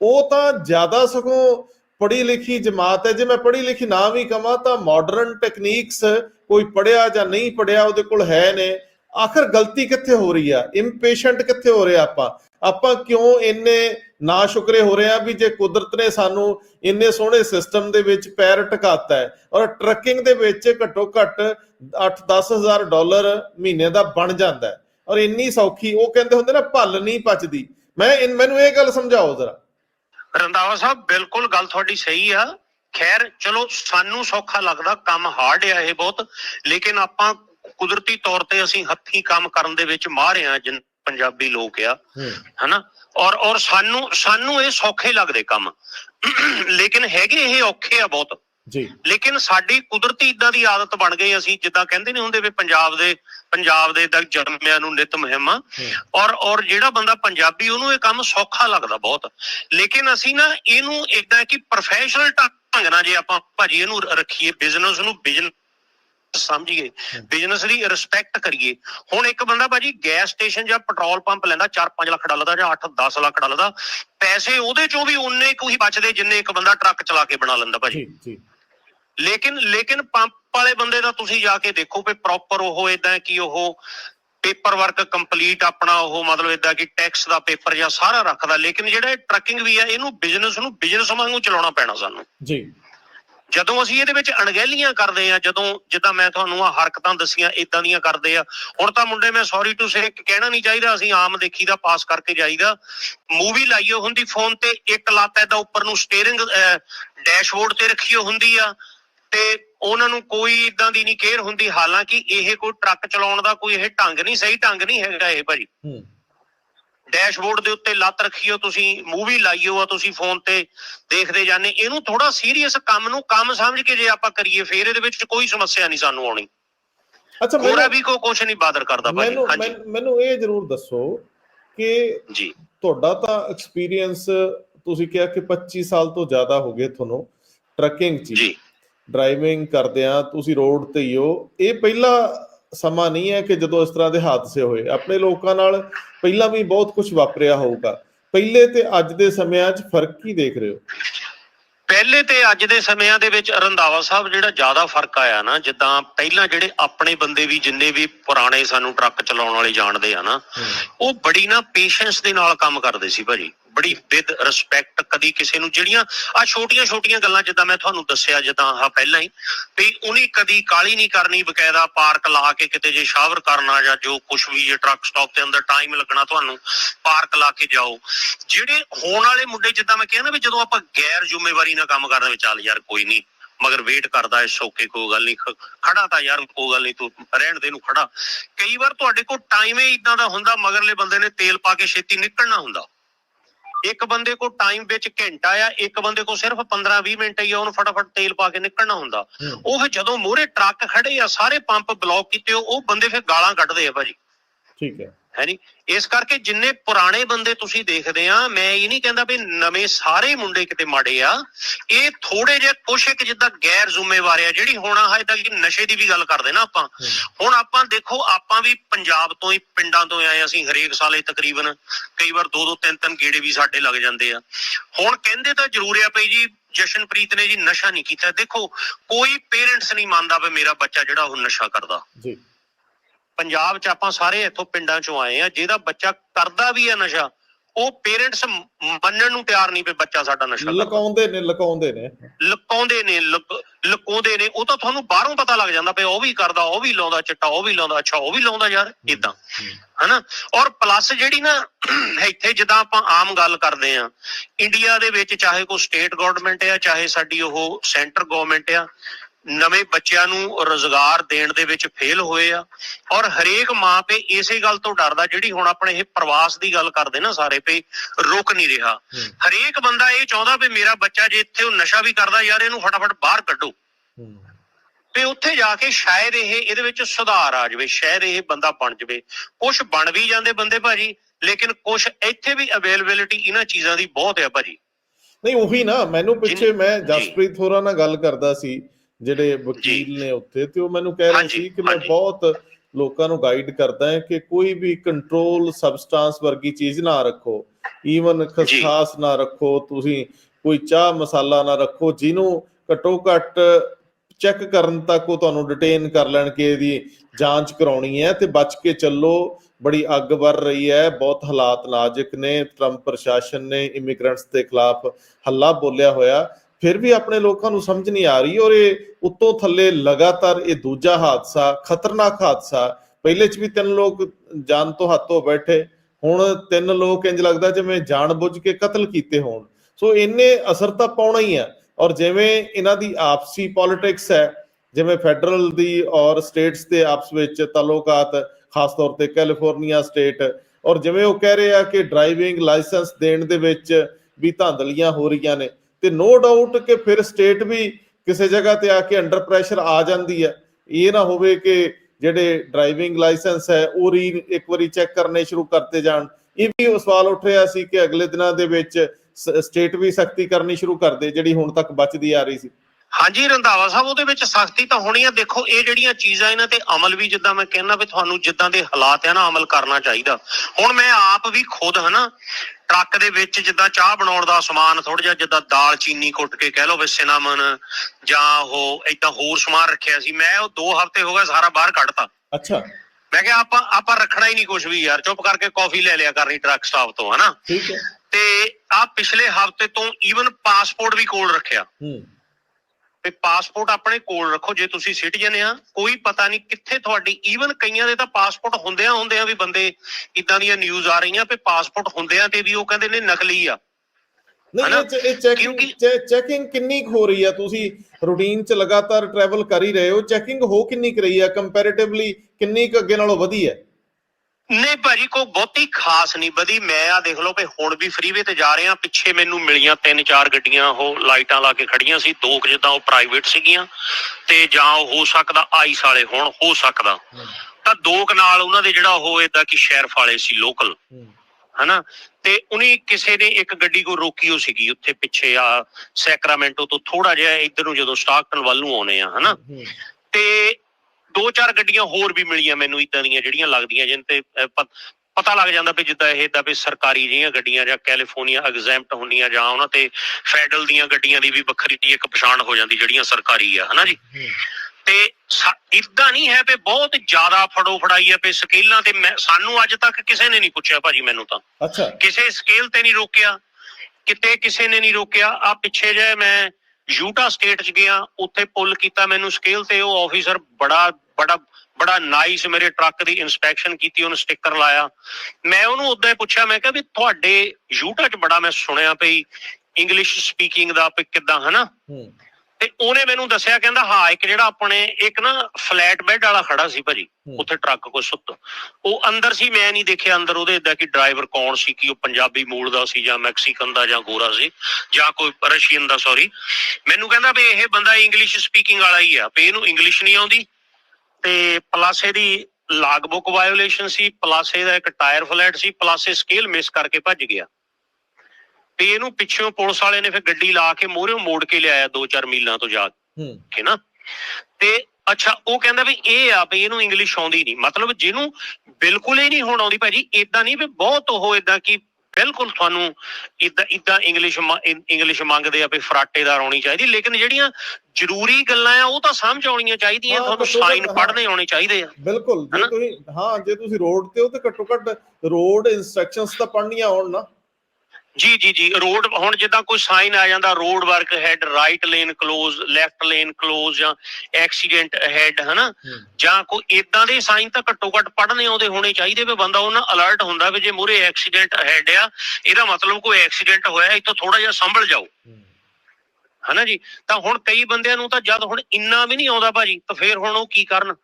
ਉਹ ਤਾਂ ਜ਼ਿਆਦਾ ਸਗੋਂ ਪੜ੍ਹੀ ਲਿਖੀ ਜਮਾਤ ਹੈ। ਜੇ ਮੈਂ ਪੜ੍ਹੀ ਲਿਖੀ ਨਾ ਵੀ ਕਵਾਂ ਤਾਂ ਮਾਡਰਨ ਟੈਕਨੀਕਸ ਕੋਈ ਪੜਿਆ ਜਾਂ ਨਹੀਂ ਪੜਿਆ ਉਹਦੇ ਕੋਲ ਹੈ ਨੇ। ਆਖਰ ਗਲਤੀ ਕਿੱਥੇ ਹੋ ਰਹੀ ਆ? ਇੰਪੇਸ਼ੈਂਟ ਕਿੱਥੇ ਹੋ ਰਿਹਾ ਆਪਾਂ? ਆਪਾਂ ਕਿਉਂ ਇੰਨੇ ਨਾ ਸ਼ੁਕਰੇ ਹੋ ਰਹੇ ਆ ਵੀ ਜੇ ਕੁਦਰਤ ਨੇ ਸਾਨੂੰ ਇੰਨੇ ਸੋਹਣੇ ਸਿਸਟਮ ਦੇ ਵਿੱਚ ਪੈਰ ਟਿਕਾਤਾ ਹੈ ਔਰ ਟਰੱਕਿੰਗ ਦੇ ਵਿੱਚ ਘੱਟੋ ਘੱਟ 8-10000 ਡਾਲਰ ਮਹੀਨੇ ਦਾ ਬਣ ਜਾਂਦਾ ਔਰ ਇੰਨੀ ਸੌਖੀ, ਉਹ ਕਹਿੰਦੇ ਹੁੰਦੇ ਨਾ, ਭੱਲ ਨਹੀਂ ਪਚਦੀ। ਮੈਂ ਮੈਨੂੰ ਇਹ ਗੱਲ ਸਮਝਾਓ ਜ਼ਰਾ। ਰੰਦਾਵਾ ਸਾਹਿਬ ਬਿਲਕੁਲ ਗੱਲ ਤੁਹਾਡੀ ਸਹੀ ਆ। ਖੈਰ ਚਲੋ ਸਾਨੂੰ ਸੌਖਾ ਲੱਗਦਾ ਕੰਮ ਹਾਰਡ ਆ ਇਹ ਬਹੁਤ। ਲੇਕਿਨ ਆਪਾਂ ਕੁਦਰਤੀ ਤੌਰ ਤੇ ਅਸੀਂ ਹੱਥੀਂ ਕੰਮ ਕਰਨ ਦੇ ਵਿੱਚ ਮਾਹਿਰ ਆ ਜਿਨ ਪੰਜਾਬੀ ਲੋਕ ਆ। ਹਨਾ? ਔਰ ਔਰ ਸਾਨੂੰ ਸਾਨੂੰ ਇਹ ਸੌਖੇ ਲੱਗਦੇ ਕੰਮ। ਲੇਕਿਨ ਹੈਗੇ ਇਹ ਔਖੇ ਆ ਬਹੁਤ। ਜੀ। ਲੇਕਿਨ ਸਾਡੀ ਕੁਦਰਤੀ ਇਦਾਂ ਦੀ ਆਦਤ ਬਣ ਗਈ ਅਸੀਂ ਜਿੱਦਾਂ ਕਹਿੰਦੇ ਨਹੀਂ ਹੁੰਦੇ ਵੀ ਪੰਜਾਬ ਦੇ ਪੰਜਾਬ ਦੇ ਦਾ ਜਨਮਿਆਂ ਨੂੰ ਨਿਤ ਮੁਹਿੰਮ। ਔਰ ਔਰ ਜਿਹੜਾ ਬੰਦਾ ਪੰਜਾਬੀ ਉਹਨੂੰ ਇਹ ਕੰਮ ਸੌਖਾ ਲੱਗਦਾ ਬਹੁਤ। ਲੇਕਿਨ ਅਸੀਂ ਨਾ ਇਹਨੂੰ ਇਦਾਂ ਕਿ ਪ੍ਰੋਫੈਸ਼ਨਲ ਢੰਗ ਨਾਲ ਜੇ ਆਪਾਂ ਭਾਜੀ ਇਹਨੂੰ ਰੱਖੀਏ ਬਿਜ਼ਨਸ ਨੂੰ ਬਿਜ਼ਨਸ ਸਮਝੀਏ ਬਿਜ਼ਨਸ ਦੀ ਰਿਸਪੈਕਟ ਕਰੀਏ। ਹੁਣ ਇੱਕ ਬੰਦਾ ਭਾਜੀ ਗੈਸ ਸਟੇਸ਼ਨ ਜਾਂ ਪੈਟਰੋਲ ਪੰਪ ਲੈਂਦਾ 4-5 ਲੱਖ ਡਾਲਰ ਦਾ ਜਾਂ 8-10 ਲੱਖ ਡਾਲਰ ਦਾ ਪੈਸੇ ਉਹਦੇ ਚੋਂ ਵੀ ਉਨੇ ਕੁ ਹੀ ਬਚਦੇ ਜਿੰਨੇ ਇੱਕ ਬੰਦਾ ਟਰੱਕ ਚਲਾ ਕੇ ਬਣਾ ਲੈਂਦਾ ਭਾਜੀ। ਜੀ ਜੀ। ਲੇਕਿਨ ਲੇਕਿਨ ਪੰਪ ਵਾਲੇ ਬੰਦੇ ਦਾ ਤੁਸੀਂ ਜਾ ਕੇ ਦੇਖੋ ਵੀ ਪ੍ਰੋਪਰ ਉਹ ਇਦਾਂ ਕਿ ਉਹ ਪੇਪਰ ਵਰਕ ਕੰਪਲੀਟ ਆਪਣਾ ਉਹ ਮਤਲਬ ਇਦਾਂ ਕਿ ਟੈਕਸ ਦਾ ਪੇਪਰ ਜਾਂ ਸਾਰਾ ਰੱਖਦਾ। ਲੇਕਿਨ ਜਿਹੜਾ ਟਰੱਕਿੰਗ ਵੀ ਆ ਇਹਨੂੰ ਬਿਜ਼ਨਸ ਨੂੰ ਬਿਜ਼ਨਸ ਵਾਂਗੂ ਚਲਾਉਣਾ ਪੈਣਾ ਸਾਨੂੰ। ਜੀ। ਜਦੋਂ ਅਸੀਂ ਇਹਦੇ ਵਿੱਚ ਅਣਗਹਿਲੀਆਂ ਕਰਦੇ ਆ ਜਦੋਂ ਜਿੱਦਾਂ ਮੈਂ ਤੁਹਾਨੂੰ ਆ ਹਰਕਤਾਂ ਦਸੀਆਂ ਇਦਾਂ ਦੀਆਂ ਕਰਦੇ ਆ ਹੁਣ ਤਾਂ ਮੁੰਡੇ ਮੈਂ ਸੌਰੀ ਟੂ ਸੇ ਕਹਿਣਾ ਨਹੀਂ ਚਾਹੀਦਾ, ਅਸੀਂ ਆਮ ਦੇਖੀਦਾ ਪਾਸ ਕਰਕੇ ਜਾਈਦਾ। ਮੂਵੀ ਲਾਈਓ ਹੁੰਦੀ ਫੋਨ ਤੇ ਇੱਕ ਲੱਤ ਐਦਾ ਉੱਪਰ ਨੂੰ ਸਟੀਅਰਿੰਗ ਡੈਸ਼ਬੋਰਡ ਤੇ ਰੱਖੀਓ ਹੁੰਦੀ ਆ, ਤੇ ਉਹਨਾਂ ਨੂੰ ਕੋਈ ਇਦਾਂ ਦੀ ਨਹੀਂ ਕੇਅਰ ਹੁੰਦੀ। ਹਾਲਾਂਕਿ ਇਹ ਕੋਈ ਟਰੱਕ ਚਲਾਉਣ ਦਾ ਕੋਈ ਇਹ ਢੰਗ ਨਹੀਂ, ਸਹੀ ਢੰਗ ਨਹੀਂ ਹੈਗਾ ਇਹ ਭਾਜੀ। ਡੈਸ਼ਬੋਰਡ ਦੇ ਉੱਤੇ ਲੱਤ ਰੱਖੀਓ ਤੁਸੀਂ ਮੂਵੀ ਲਾਈਓ ਆ ਤੁਸੀਂ ਫੋਨ ਤੇ ਦੇਖਦੇ ਜਾਂਦੇ ਇਹਨੂੰ ਥੋੜਾ ਸੀਰੀਅਸ ਕੰਮ ਨੂੰ ਕੰਮ ਸਮਝ ਕੇ ਜੇ ਆਪਾਂ ਕਰੀਏ ਫੇਰ ਇਹਦੇ ਵਿੱਚ ਕੋਈ ਸਮੱਸਿਆ ਨਹੀਂ ਸਾਨੂੰ ਆਉਣੀ। ਅੱਛਾ ਮੈਨੂੰ ਵੀ ਕੋਈ ਕੁਛ ਨਹੀਂ ਬਾਦਰ ਕਰਦਾ ਮੈਨੂੰ ਹਾਂਜੀ। ਮੈਨ- ਇਹ ਜਰੂਰ ਦੱਸੋ ਕਿ ਜੀ। ਤੁਹਾਡਾ ਤਾਂ ਐਕਸਪੀਰੀਅੰਸ ਤੁਸੀਂ ਕਿਹਾ ਕਿ 25 ਸਾਲ ਤੋਂ ਜ਼ਿਆਦਾ ਹੋ ਗਏ ਤੁਹਾਨੂੰ ਟਰੱਕਿੰਗ 'ਚ। ਜੀ। ਡਰਾਈਵਿੰਗ ਕਰਦਿਆਂ ਤੁਸੀਂ ਰੋਡ ਤੇ ਹੀ ਹੋ। ਇਹ ਪਹਿਲਾ ਸਮਾਂ ਨਹੀਂ ਹੈ ਕਿ ਜਦੋਂ ਇਸ ਤਰ੍ਹਾਂ ਦੇ ਹਾਦਸੇ ਹੋਏ। ਆਪਣੇ ਲੋਕਾਂ ਨਾਲ ਪਹਿਲਾਂ ਵੀ ਬਹੁਤ ਕੁਝ ਵਾਪਰਿਆ ਹੋਊਗਾ। ਪਹਿਲੇ ਤੇ ਅੱਜ ਦੇ ਸਮਿਆਂ 'ਚ ਫ਼ਰਕ ਕੀ ਦੇਖ ਰਹੇ ਹੋ? ਪਹਿਲੇ ਤੇ ਅੱਜ ਦੇ ਸਮਿਆਂ ਦੇ ਵਿੱਚ ਰੰਧਾਵਾ ਸਾਹਿਬ ਜਿਹੜਾ ਜ਼ਿਆਦਾ ਫ਼ਰਕ ਆਇਆ ਨਾ ਜਿੱਦਾਂ ਪਹਿਲਾਂ ਜਿਹੜੇ ਆਪਣੇ ਬੰਦੇ ਵੀ ਜਿੰਨੇ ਵੀ ਪੁਰਾਣੇ ਸਾਨੂੰ ਟਰੱਕ ਚਲਾਉਣ ਵਾਲੇ ਜਾਣਦੇ ਆ ਨਾ ਉਹ ਬੜੀ ਨਾ ਪੇਸ਼ੈਂਸ ਦੇ ਨਾਲ ਕੰਮ ਕਰਦੇ ਸੀ ਭਾਜੀ। ਬੜੀ ਵਿਦ ਰਿਸਪੈਕਟ ਕਦੀ ਕਿਸੇ ਨੂੰ, ਜਿਹੜੀਆਂ ਆ ਛੋਟੀਆਂ ਛੋਟੀਆਂ ਗੱਲਾਂ ਜਿੱਦਾਂ ਮੈਂ ਤੁਹਾਨੂੰ ਦੱਸਿਆ, ਜਿੱਦਾਂ ਆ ਪਹਿਲਾਂ ਹੀ, ਵੀ ਉਹਨੇ ਕਦੀ ਕਾਲੀ ਨਹੀਂ ਕਰਨੀ, ਬਕਾਇਦਾ ਪਾਰਕ ਲਾ ਕੇ ਕਿਤੇ ਜੇ ਸ਼ਾਵਰ ਕਰਨਾ ਜਾਂ ਜੋ ਕੁਝ ਵੀ ਜੇ ਟਰੱਕ ਸਟਾਪ ਦੇ ਅੰਦਰ ਟਾਈਮ ਲੱਗਣਾ ਤੁਹਾਨੂੰ, ਪਾਰਕ ਲਾ ਕੇ ਜਾਓ। ਜਿਹੜੇ ਹੋਣ ਵਾਲੇ ਮੁੰਡੇ ਜਿੱਦਾਂ ਮੈਂ ਕਿਹਾ ਨਾ ਵੀ ਜਦੋਂ ਆਪਾਂ ਗੈਰ ਜ਼ਿੰਮੇਵਾਰੀ ਨਾਲ ਕੰਮ ਕਰਦੇ ਵਿੱਚ ਚੱਲ ਯਾਰ ਕੋਈ ਨਹੀਂ, ਮਗਰ ਵੇਟ ਕਰਦਾ ਇਸ ਸੌਕੇ, ਕੋਈ ਗੱਲ ਨਹੀਂ ਖੜਾ ਤਾਂ ਯਾਰ, ਕੋਈ ਗੱਲ ਨਹੀਂ, ਤੂੰ ਰਹਿਣ ਦੇ ਨੂੰ ਖੜਾ। ਕਈ ਵਾਰ ਤੁਹਾਡੇ ਕੋਲ ਟਾਈਮ ਹੀ ਇਦਾਂ ਦਾ ਹੁੰਦਾ, ਮਗਰਲੇ ਬੰਦੇ ਨੇ ਤੇਲ ਪਾ ਕੇ ਛੇਤੀ ਨਿਕਲਣਾ ਹੁੰਦਾ। ਇੱਕ ਬੰਦੇ ਕੋਲ ਟਾਈਮ ਵਿੱਚ ਘੰਟਾ ਆ ਇੱਕ ਬੰਦੇ ਕੋਲ ਸਿਰਫ 15-20 ਮਿੰਟ ਹੀ ਆ ਉਹਨੂੰ ਫਟਾਫਟ ਤੇਲ ਪਾ ਕੇ ਨਿਕਲਣਾ ਹੁੰਦਾ। ਉਹ ਫਿਰ ਜਦੋਂ ਮੋਹਰੇ ਟਰੱਕ ਖੜੇ ਆ ਸਾਰੇ ਪੰਪ ਬਲੌਕ ਕੀਤੇ ਉਹ ਬੰਦੇ ਫਿਰ ਗਾਲਾਂ ਕੱਢਦੇ ਆ ਭਾਜੀ। ਠੀਕ ਹੈ। ਹੈ ਨੀ? ਇਸ ਕਰਕੇ ਜਿੰਨੇ ਪੁਰਾਣੇ ਬੰਦੇ ਤੁਸੀਂ ਦੇਖਦੇ ਆ ਮੈਂ ਇਹ ਨਹੀਂ ਕਹਿੰਦਾ ਵੀ ਨਵੇਂ ਸਾਰੇ ਮੁੰਡੇ ਕਿਤੇ ਮਾੜੇ ਆ। ਇਹ ਥੋੜੇ ਜਿਹੇ ਕੁਛ ਇੱਕ ਜਿੱਦਾਂ ਗੈਰ ਜ਼ਿੰਮੇਵਾਰ ਆ ਜਿਹੜੀ ਹੁਣ ਹੈ ਤਾਂ ਕਿ ਨਸ਼ੇ ਦੀ ਵੀ ਗੱਲ ਕਰਦੇ ਨਾ ਆਪਾਂ। ਹੁਣ ਆਪਾਂ ਦੇਖੋ ਆਪਾਂ ਵੀ ਪੰਜਾਬ ਤੋਂ ਹੀ ਪਿੰਡਾਂ ਤੋਂ ਆਏ ਅਸੀਂ ਹਰੇਕ ਸਾਲੇ ਤਕਰੀਬਨ। ਕਈ ਵਾਰ ਦੋ ਦੋ ਤਿੰਨ ਤਿੰਨ ਗੇੜੇ ਵੀ ਸਾਡੇ ਲੱਗ ਜਾਂਦੇ ਆ। ਹੁਣ ਕਹਿੰਦੇ ਤਾਂ ਜ਼ਰੂਰ ਆ ਪਈ ਜੀ ਜਸ਼ਨਪ੍ਰੀਤ ਨੇ ਜੀ ਨਸ਼ਾ ਨਹੀਂ ਕੀਤਾ। ਦੇਖੋ ਕੋਈ ਪੇਰੈਂਟਸ ਨਹੀਂ ਮੰਨਦਾ ਵੀ ਮੇਰਾ ਬੱਚਾ ਜਿਹੜਾ ਉਹ ਨਸ਼ਾ ਕਰਦਾ। ਜੀ। ਪੰਜਾਬ 'ਚ ਆਪਾਂ ਸਾਰੇ ਇੱਥੋਂ ਪਿੰਡਾਂ 'ਚੋਂ ਆਏ ਆ ਜਿਹਦਾ ਬੱਚਾ ਕਰਦਾ ਵੀ ਆ ਨਸ਼ਾ ਉਹ ਪੇਰੈਂਟਸ ਮੰਨਣ ਨੂੰ ਤਿਆਰ ਨਹੀਂ ਵੀ ਬੱਚਾ ਸਾਡਾ ਨਸ਼ਾ ਲਕਾਉਂਦੇ ਨੇ ਲਕਾਉਂਦੇ ਨੇ। ਲੁਕਾਉਂਦੇ ਨੇ ਲੁਕ- ਲੁਕਾਉਂਦੇ ਨੇ ਉਹ ਤਾਂ ਤੁਹਾਨੂੰ ਬਾਹਰੋਂ ਪਤਾ ਲੱਗ ਜਾਂਦਾ ਵੀ ਉਹ ਵੀ ਕਰਦਾ ਉਹ ਵੀ ਲਾਉਂਦਾ ਚਿੱਟਾ ਉਹ ਵੀ ਲਾਉਂਦਾ ਅੱਛਾ ਉਹ ਵੀ ਲਾਉਂਦਾ ਯਾਰ ਇਦਾਂ ਹਨਾ? ਔਰ ਪਲੱਸ ਜਿਹੜੀ ਨਾ ਇੱਥੇ ਜਿੱਦਾਂ ਆਪਾਂ ਆਮ ਗੱਲ ਕਰਦੇ ਆ ਇੰਡੀਆ ਦੇ ਵਿੱਚ ਚਾਹੇ ਕੋਈ ਸਟੇਟ ਗਵਰਨਮੈਂਟ ਆ ਚਾਹੇ ਸਾਡੀ ਉਹ ਸੈਂਟਰ ਗਵਰਨਮੈਂਟ ਆ ਨਵੇਂ ਬੱਚਿਆਂ ਨੂੰ ਰੋਜ਼ਗਾਰ ਦੇਣ ਦੇ ਵਿੱਚ ਫੇਲ ਹੋਏ ਆ। ਔਰ ਹਰੇਕ ਮਾਂ ਪੇ ਇਸੇ ਗੱਲ ਤੋਂ ਡਰਦਾ ਜਿਹੜੀ ਹੁਣ ਆਪਣੇ ਇਹ ਪ੍ਰਵਾਸ ਦੀ ਗੱਲ ਕਰਦੇ ਨਾ ਸਾਰੇ ਪੇ ਰੁਕ ਨਹੀਂ ਰਿਹਾ। ਹਰੇਕ ਬੰਦਾ ਇਹ ਚਾਹੁੰਦਾ ਵੀ ਮੇਰਾ ਬੱਚਾ ਜੇ ਇੱਥੇ ਉਹ ਨਸ਼ਾ ਵੀ ਕਰਦਾ ਯਾਰ ਇਹਨੂੰ ਫਟਾਫਟ ਬਾਹਰ ਕੱਢੋ। ਤੇ ਉੱਥੇ ਜਾ ਕੇ ਸ਼ਾਇਦ ਇਹ ਇਹਦੇ ਵਿੱਚ ਸੁਧਾਰ ਆ ਜਾਵੇ ਸ਼ਾਇਦ ਇਹ ਬੰਦਾ ਬਣ ਜਾਵੇ। ਕੁਝ ਬਣ ਵੀ ਜਾਂਦੇ ਬੰਦੇ ਭਾਜੀ ਲੇਕਿਨ ਕੁਝ ਇੱਥੇ ਵੀ ਅਵੇਲੇਬਿਲਿਟੀ ਇਹਨਾਂ ਚੀਜ਼ਾਂ ਦੀ ਬਹੁਤ ਹੈ ਭਾਜੀ। ਨਹੀਂ ਉਹੀ ਨਾ ਮੈਨੂੰ ਪਿੱਛੇ ਮੈਂ। ਜਸਪ੍ਰੀਤ ਹੋਰਾਂ ਨਾਲ ਗੱਲ ਕਰਦਾ ਸੀ ਜਿਹੜੇ ਵਕੀਲ ਨੇ ਉੱਥੇ ਤੇ ਉਹ ਮੈਨੂੰ ਕਹਿ ਰਹੇ ਸੀ ਕਿ ਮੈਂ। ਬਹੁਤ ਲੋਕਾਂ ਨੂੰ ਗਾਈਡ ਕਰਦਾ ਹਾਂ ਕਿ ਕੋਈ ਵੀ ਕੰਟਰੋਲ ਸਬਸਟੈਂਸ ਵਰਗੀ ਚੀਜ਼ ਨਾ ਰੱਖੋ। ਈਵਨ ਖਸਖਾਸ ਨਾ ਰੱਖੋ ਤੁਸੀਂ ਕੋਈ ਚਾਹ ਮਸਾਲਾ ਨਾ ਰੱਖੋ ਜਿਹਨੂੰ ਘਟੋ ਘੱਟ ਚੈੱਕ ਕਰਨ ਤੱਕ ਉਹ ਤੁਹਾਨੂੰ ਡਿਟੇਨ ਕਰ ਲੈਣ ਕਿ ਇਹਦੀ ਜਾਂਚ ਕਰਾਉਣੀ ਹੈ ਤੇ ਬਚ ਕੇ ਚੱਲੋ। ਬੜੀ ਅੱਗ ਵਰ ਰਹੀ ਹੈ ਬਹੁਤ ਹਾਲਾਤ ਨਾਜ਼ੁਕ ਨੇ ਟਰੰਪ ਪ੍ਰਸ਼ਾਸਨ ਨੇ ਇਮੀਗ੍ਰੈਂਟਸ ਦੇ ਖਿਲਾਫ ਹੱਲਾ ਬੋਲਿਆ ਹੋਇਆ। ਫਿਰ ਵੀ ਆਪਣੇ ਲੋਕਾਂ ਨੂੰ ਸਮਝ ਨਹੀਂ ਆ ਰਹੀ ਔਰ ਇਹ ਉੱਤੋਂ ਥੱਲੇ ਲਗਾਤਾਰ ਇਹ ਦੂਜਾ ਹਾਦਸਾ, ਖਤਰਨਾਕ ਹਾਦਸਾ, ਪਹਿਲੇ ਚ ਵੀ ਤਿੰਨ ਲੋਕ ਜਾਨ ਤੋਂ ਹੱਥੋਂ ਬੈਠੇ, ਹੁਣ ਤਿੰਨ ਲੋਕ ਇੰਜ ਲੱਗਦਾ ਜਿਵੇਂ ਜਾਣਬੁੱਝ ਕੇ ਕਤਲ ਕੀਤੇ ਹੋਣ। ਸੋ ਇਹਨੇ ਅਸਰ ਤਾਂ ਪਾਉਣਾ ਹੀ ਆ ਔਰ ਜਿਵੇਂ ਇਹਨਾਂ ਦੀ ਆਪਸੀ ਪੋਲਿਟਿਕਸ ਹੈ, ਜਿਵੇਂ ਫੈਡਰਲ ਦੀ ਔਰ ਸਟੇਟਸ ਦੇ ਆਪਸ ਵਿੱਚ ਤਾਲੁਕਾਤ, ਖਾਸ ਤੌਰ ਤੇ ਕੈਲੀਫੋਰਨੀਆ ਸਟੇਟ ਔਰ ਜਿਵੇਂ ਉਹ ਕਹਿ ਰਹੇ ਆ ਕਿ ਡਰਾਈਵਿੰਗ ਲਾਇਸੈਂਸ ਦੇਣ ਦੇ ਵਿੱਚ ਵੀ ਧਾਂਦਲੀਆਂ ਹੋ ਰਹੀਆਂ ਨੇ। ਤੇ ਨੋ ਡਾਊਟ ਕਿ ਫਿਰ ਸਟੇਟ ਵੀ ਕਿਸੇ ਜਗ੍ਹਾ ਤੇ ਆ ਕੇ ਅੰਡਰ ਪ੍ਰੈਸ਼ਰ ਆ ਜਾਂਦੀ ਹੈ। ਇਹ ਨਾ ਹੋਵੇ ਕਿ ਜਿਹੜੇ ਡਰਾਈਵਿੰਗ ਲਾਇਸੈਂਸ ਹੈ, ਉਹ ਰੀ ਇੱਕ ਵਾਰੀ ਚੈੱਕ ਕਰਨੇ ਸ਼ੁਰੂ ਕਰਤੇ ਜਾਣ। ਇਹ ਵੀ ਸਵਾਲ ਉੱਠ ਰਿਹਾ ਸੀ ਕਿ ਅਗਲੇ ਦਿਨਾਂ ਦੇ ਵਿੱਚ ਸਟੇਟ ਵੀ ਸਖਤੀ ਕਰਨੀ ਸ਼ੁਰੂ ਕਰ ਦੇ, ਜਿਹੜੀ ਹੁਣ ਤੱਕ ਬਚਦੀ ਆ ਰਹੀ ਸੀ। ਹਾਂਜੀ ਰੰਧਾਵਾ ਸਾਹਿਬ ਉਹਦੇ ਵਿੱਚ ਸਖਤੀ ਤਾਂ ਹੋਣੀ ਆ। ਦੇਖੋ ਇਹ ਜਿਹੜੀਆਂ ਚੀਜ਼ਾਂ ਇਹਨਾਂ ਤੇ ਅਮਲ ਵੀ ਜਿੱਦਾਂ ਮੈਂ ਕਹਿੰਦਾ ਵੀ ਤੁਹਾਨੂੰ ਜਿੱਦਾਂ ਦੇ ਹਾਲਾਤ ਆ ਨਾ ਅਮਲ ਕਰਨਾ ਚਾਹੀਦਾ। ਹੁਣ ਮੈਂ ਆਪ ਵੀ ਖੁਦ ਹਨਾ ਟਰੱਕ ਦੇ ਵਿੱਚ ਜਿੱਦਾਂ ਚਾਹ ਬਣਾਉਣ ਦਾ ਸਮਾਨ ਥੋੜਾ ਜਿਹਾ ਜਿੱਦਾਂ ਦਾਲ ਚੀਨੀ ਕੁੱਟ ਕੇ ਕਹਿ ਲਓ ਵੀ ਸਿਨਾਮਨ ਜਾਂ ਉਹ ਏਦਾਂ ਹੋਰ ਸਮਾਨ ਰੱਖਿਆ ਸੀ ਮੈਂ ਉਹ 2 ਹਫ਼ਤੇ ਹੋ ਗਏ ਸਾਰਾ ਬਾਹਰ ਕੱਢਤਾ। ਅੱਛਾ। ਮੈਂ ਕਿਹਾ ਆਪਾਂ ਆਪਾਂ ਰੱਖਣਾ ਹੀ ਨਹੀਂ ਕੁਝ ਵੀ ਯਾਰ ਚੁੱਪ ਕਰਕੇ ਕਾਫੀ ਲੈ ਲਿਆ ਕਰਨੀ ਟਰੱਕ ਸਟਾਫ ਤੋਂ ਹਨਾ। ਠੀਕ ਹੈ। ਤੇ ਆ ਪਿਛਲੇ ਹਫ਼ਤੇ ਤੋਂ ਈਵਨ ਪਾਸਪੋਰਟ ਵੀ ਕੋਲ ਰੱਖਿਆ। ਹੂੰ। ਤੇ ਪਾਸਪੋਰਟ ਆਪਣੇ ਕੋਲ ਰੱਖੋ ਜੇ ਤੁਸੀਂ ਸਿਟੀਜ਼ਨ ਆ ਕੋਈ ਪਤਾ ਨਹੀਂ ਕਿੱਥੇ ਤੁਹਾਡੀ ਈਵਨ ਕਈਆਂ ਦੇ ਤਾਂ ਪਾਸਪੋਰਟ ਹੁੰਦਿਆਂ ਹੁੰਦਿਆਂ ਵੀ ਬੰਦੇ ਇਦਾਂ ਦੀਆਂ ਨਿਊਜ਼ ਆ ਰਹੀਆਂ ਵੀ ਪਾਸਪੋਰਟ ਹੁੰਦਿਆਂ ਤੇ ਵੀ ਉਹ ਕਹਿੰਦੇ ਨੇ ਨਕਲੀ ਆ। ਨਹੀਂ? ਇਹ ਚੈਕਿੰਗ ਚੈਕਿੰਗ ਕਿੰਨੀ ਹੋ ਰਹੀ ਆ? ਤੁਸੀਂ ਰੂਟੀਨ ਚ ਲਗਾਤਾਰ ਟਰੈਵਲ ਕਰ ਹੀ ਰਹੇ ਹੋ ਚੈਕਿੰਗ ਹੋ ਕਿੰਨੀ ਕੁ ਰਹੀ ਆ? ਕੰਪੈਰੀਟਿਵਲੀ ਕਿੰਨੀ ਕੁ ਅੱਗੇ ਨਾਲੋਂ ਵਧੀ ਹੈ? ਨਹੀਂ ਭਾਜੀ ਕੋਈ ਬਹੁਤੀ ਖਾਸ ਨਹੀਂ। ਵਧੀ ਮੈਂ ਆ ਦੇਖ ਲਓ ਵੀ ਹੁਣ ਵੀ ਫਰੀਵੇ ਤੇ ਜਾ ਰਹੇ ਆ ਪਿੱਛੇ ਮੈਨੂੰ ਮਿਲੀਆਂ ਤਿੰਨ ਚਾਰ ਗੱਡੀਆਂ ਉਹ ਲਾਈਟਾਂ ਲਾ ਕੇ ਖੜੀਆਂ ਸੀ। ਦੋ ਕੁ ਜਿੱਦਾਂ ਉਹ ਪ੍ਰਾਈਵੇਟ ਸੀਗੀਆਂ ਤੇ ਜਾਂ ਹੋ ਸਕਦਾ ਆਈਸ ਵਾਲੇ ਹੋਣ ਹੋ ਸਕਦਾ। ਤਾਂ ਦੋ ਕੁ ਨਾਲ ਉਹਨਾਂ ਦੇ ਜਿਹੜਾ ਉਹ ਏਦਾਂ ਕਿ ਸ਼ਹਿਰਫ ਵਾਲੇ ਸੀ ਲੋਕਲ ਹਨਾ? ਤੇ ਉਹਨੇ ਕਿਸੇ ਨੇ ਇੱਕ ਗੱਡੀ ਕੋ ਰੋਕੀ ਉਹ ਸੀਗੀ ਉੱਥੇ ਪਿੱਛੇ ਆ ਸੈਕਰਾਮੈਂਟੋ ਤੋਂ ਥੋੜਾ ਜਿਹਾ ਇੱਧਰ ਨੂੰ ਜਦੋਂ ਸਟਾਕਟਨ ਵੱਲ ਨੂੰ ਆਉਨੇ ਆ ਹਨਾ? ਤੇ ਦੋ ਚਾਰ ਗੱਡੀਆਂ ਹੋਰ ਵੀ ਮਿਲੀਆਂ ਮੈਨੂੰ ਇਦਾਂ ਦੀਆਂ ਜਿਹੜੀਆਂ ਲੱਗਦੀਆਂ ਜਿਨ ਤੇ ਪਤਾ ਲੱਗ ਜਾਂਦਾ ਵੀ ਜਿੱਦਾਂ ਇਹ ਦਾ ਵੀ ਸਰਕਾਰੀ ਜਿਹੀਆਂ ਗੱਡੀਆਂ ਜਾਂ ਕੈਲੀਫੋਰਨੀਆ ਐਗਜ਼ੈਂਪਟ ਹੁੰਦੀਆਂ ਜਾਂ ਉਹਨਾਂ ਤੇ ਫੈਡਰਲ ਦੀਆਂ ਗੱਡੀਆਂ ਦੀ ਵੀ ਵੱਖਰੀ ਇੱਕ ਪਛਾਣ ਹੋ ਜਾਂਦੀ ਜਿਹੜੀਆਂ ਸਰਕਾਰੀ ਆ ਹਨਾ ਜੀ? ਤੇ ਇਦਾਂ ਨਹੀਂ ਹੈ ਵੀ ਬਹੁਤ ਜ਼ਿਆਦਾ ਫੜੋ ਫੜਾਈ ਹੈ ਵੀ ਸਕੇਲਾਂ ਤੇ ਸਾਨੂੰ ਅੱਜ ਤੱਕ ਕਿਸੇ ਨੇ ਨਹੀਂ ਪੁੱਛਿਆ ਭਾਜੀ ਮੈਨੂੰ ਤਾਂ। ਅੱਛਾ। ਕਿਸੇ ਸਕੇਲ ਤੇ ਨਹੀਂ ਰੋਕਿਆ ਕਿਤੇ ਕਿਸੇ ਨੇ ਨਹੀਂ ਰੋਕਿਆ। ਆ ਪਿੱਛੇ ਜੇ ਮੈਂ ਯੂਟਾ ਸਟੇਟ ਚ ਗਿਆ, ਉੱਥੇ ਪੁੱਲ ਕੀਤਾ ਮੈਨੂੰ ਸਕੇਲ ਤੇ, ਉਹ ਆਫੀਸਰ ਬੜਾ ਬੜਾ ਬੜਾ ਨਾਈਸ ਮੇਰੇ ਟਰੱਕ ਦੀ ਇਨਸਪੈਕਸ਼ਨ ਕੀਤੀ, ਉਹਨੇ ਸਟicker ਲਾਇਆ। ਮੈਂ ਉਹਨੂੰ ਉਦਾਂ ਹੀ ਪੁੱਛਿਆ, ਮੈਂ ਕਿਹਾ ਵੀ ਤੁਹਾਡੇ ਯੂਟਾ ਚ ਬੜਾ ਮੈਂ ਸੁਣਿਆ ਪਈ ਇੰਗਲਿਸ਼ ਸਪੀਕਿੰਗ ਦਾ ਵੀ ਕਿੱਦਾਂ, ਹਨਾ? ਤੇ ਉਹਨੇ ਮੈਨੂੰ ਦੱਸਿਆ ਕਹਿੰਦਾ ਹਾਂ ਇੱਕ ਜਿਹੜਾ ਆਪਣੇ ਇੱਕ ਨਾ ਫਲੈਟ ਬੈੱਡ ਵਾਲਾ ਖੜਾ ਸੀ ਭਾਜੀ। ਉੱਥੇ ਟਰੱਕ ਕੋਈ ਸੁੱਤ। ਉਹ ਅੰਦਰ ਸੀ ਮੈਂ ਨਹੀਂ ਦੇਖਿਆ ਅੰਦਰ ਉਹਦੇ ਇਦਾਂ ਕਿ ਡਰਾਈਵਰ ਕੌਣ ਸੀ ਕਿ ਉਹ ਪੰਜਾਬੀ ਮੂਲ ਦਾ ਸੀ ਜਾਂ ਮੈਕਸੀਕਨ ਦਾ ਜਾਂ ਗੋਰਾ ਸੀ ਜਾਂ ਕੋਈ ਰਸ਼ੀਅਨ ਦਾ ਸੌਰੀ ਮੈਨੂੰ ਕਹਿੰਦਾ ਵੀ ਇਹ ਬੰਦਾ ਇੰਗਲਿਸ਼ ਸਪੀਕਿੰਗ ਵਾਲਾ ਹੀ ਆ ਵੀ ਇਹਨੂੰ ਇੰਗਲਿਸ਼ ਨਹੀਂ ਆਉਂਦੀ। ਤੇ ਪਲੱਸ ਇਹਦੀ ਲਾਗ ਬੁੱਕ ਵਾਇਓਲੇਸ਼ਨ ਸੀ ਪਲੱਸ ਇਹਦਾ ਇੱਕ ਟਾਇਰ ਫਲੈਟ ਸੀ ਪਲੱਸ ਇਹ ਸਕੇਲ ਮਿਸ ਕਰਕੇ ਭੱਜ ਗਿਆ। ਤੇ ਇਹਨੂੰ ਪਿੱਛੋਂ ਪੁਲਿਸ ਵਾਲੇ ਨੇ ਫਿਰ ਗੱਡੀ ਲਾ ਕੇ ਮੋਹਰਿਓਂ ਮੋੜ ਕੇ ਲਿਆਇਆ 2-4 ਮੀਲਾਂ ਤੋਂ ਜਾ ਕੇ ਨਾ। ਤੇ ਅੱਛਾ ਉਹ ਕਹਿੰਦਾ ਵੀ ਇਹ ਆ ਵੀ ਇਹਨੂੰ ਇੰਗਲਿਸ਼ ਆਉਂਦੀ ਨਹੀਂ। ਮਤਲਬ ਜਿਹਨੂੰ ਬਿਲਕੁਲ ਹੀ ਨਹੀਂ ਹੁਣ ਆਉਂਦੀ ਭਾਜੀ ਇਦਾਂ ਨਹੀਂ ਵੀ ਬਹੁਤ ਉਹ ਇਦਾਂ ਕਿ ਬਿਲਕੁਲ ਤੁਹਾਨੂੰ ਇਦਾਂ ਇਦਾਂ ਇੰਗਲਿਸ਼ ਇੰਗਲਿਸ਼ ਮੰਗਦੇ ਆ ਵੀ ਫਰਾਟੇਦਾਰ ਆਉਣੀ ਚਾਹੀਦੀ ਲੇਕਿਨ ਜਿਹੜੀਆਂ ਜ਼ਰੂਰੀ ਗੱਲਾਂ ਆ ਉਹ ਤਾਂ ਸਮਝ ਆਉਣੀਆਂ ਚਾਹੀਦੀਆਂ ਤੁਹਾਨੂੰ ਸਾਈਨ। ਪੜ੍ਹਨੇ ਆਉਣੇ ਚਾਹੀਦੇ ਆ। ਬਿਲਕੁਲ ਜੇ ਹਨਾ? ਤੁਸੀਂ ਹਾਂ ਜੇ ਤੁਸੀਂ ਰੋਡ ਤੇ ਹੋ ਤੇ ਘੱਟੋ ਘੱਟ ਰੋਡ ਇਨਸਟਰਕਸ਼ਨਸ ਤਾਂ ਪੜ੍ਹਨੀਆਂ ਆਉਣ ਨਾ। ਜੀ ਜੀ ਜੀ ਰੋਡ ਹੁਣ ਜਿੱਦਾਂ ਕੋਈ ਸਾਈਨ ਆ ਜਾਂਦਾ road work ahead right lane close left lane close ਜਾਂ ਐਕਸੀਡੈਂਟ ਹੈਡ ਹਨਾ? ਜਾਂ ਕੋਈ ਇਦਾਂ ਦੇ ਸਾਈਨ ਤਾਂ ਘੱਟੋ ਘੱਟ ਪੜ੍ਹਨੇ ਆਉਂਦੇ ਹੋਣੇ ਚਾਹੀਦੇ ਵੀ ਬੰਦਾ ਉਹਨਾਂ ਅਲਰਟ ਹੁੰਦਾ ਵੀ ਜੇ ਮੂਰੇ ਐਕਸੀਡੈਂਟ ਹੈਡ ਆ ਇਹਦਾ ਮਤਲਬ ਕੋਈ ਐਕਸੀਡੈਂਟ ਹੋਇਆ ਇੱਥੋਂ ਥੋੜਾ ਜਿਹਾ ਸੰਭਲ ਜਾਓ। ਹਨਾ ਜੀ? ਤਾਂ ਹੁਣ ਕਈ ਬੰਦਿਆਂ ਨੂੰ ਤਾਂ ਜਦ ਹੁਣ ਇੰਨਾ ਵੀ ਨਹੀਂ ਆਉਂਦਾ ਭਾਜੀ ਤਾਂ ਫੇਰ ਹੁਣ ਉਹ ਕੀ ਕਰਨ?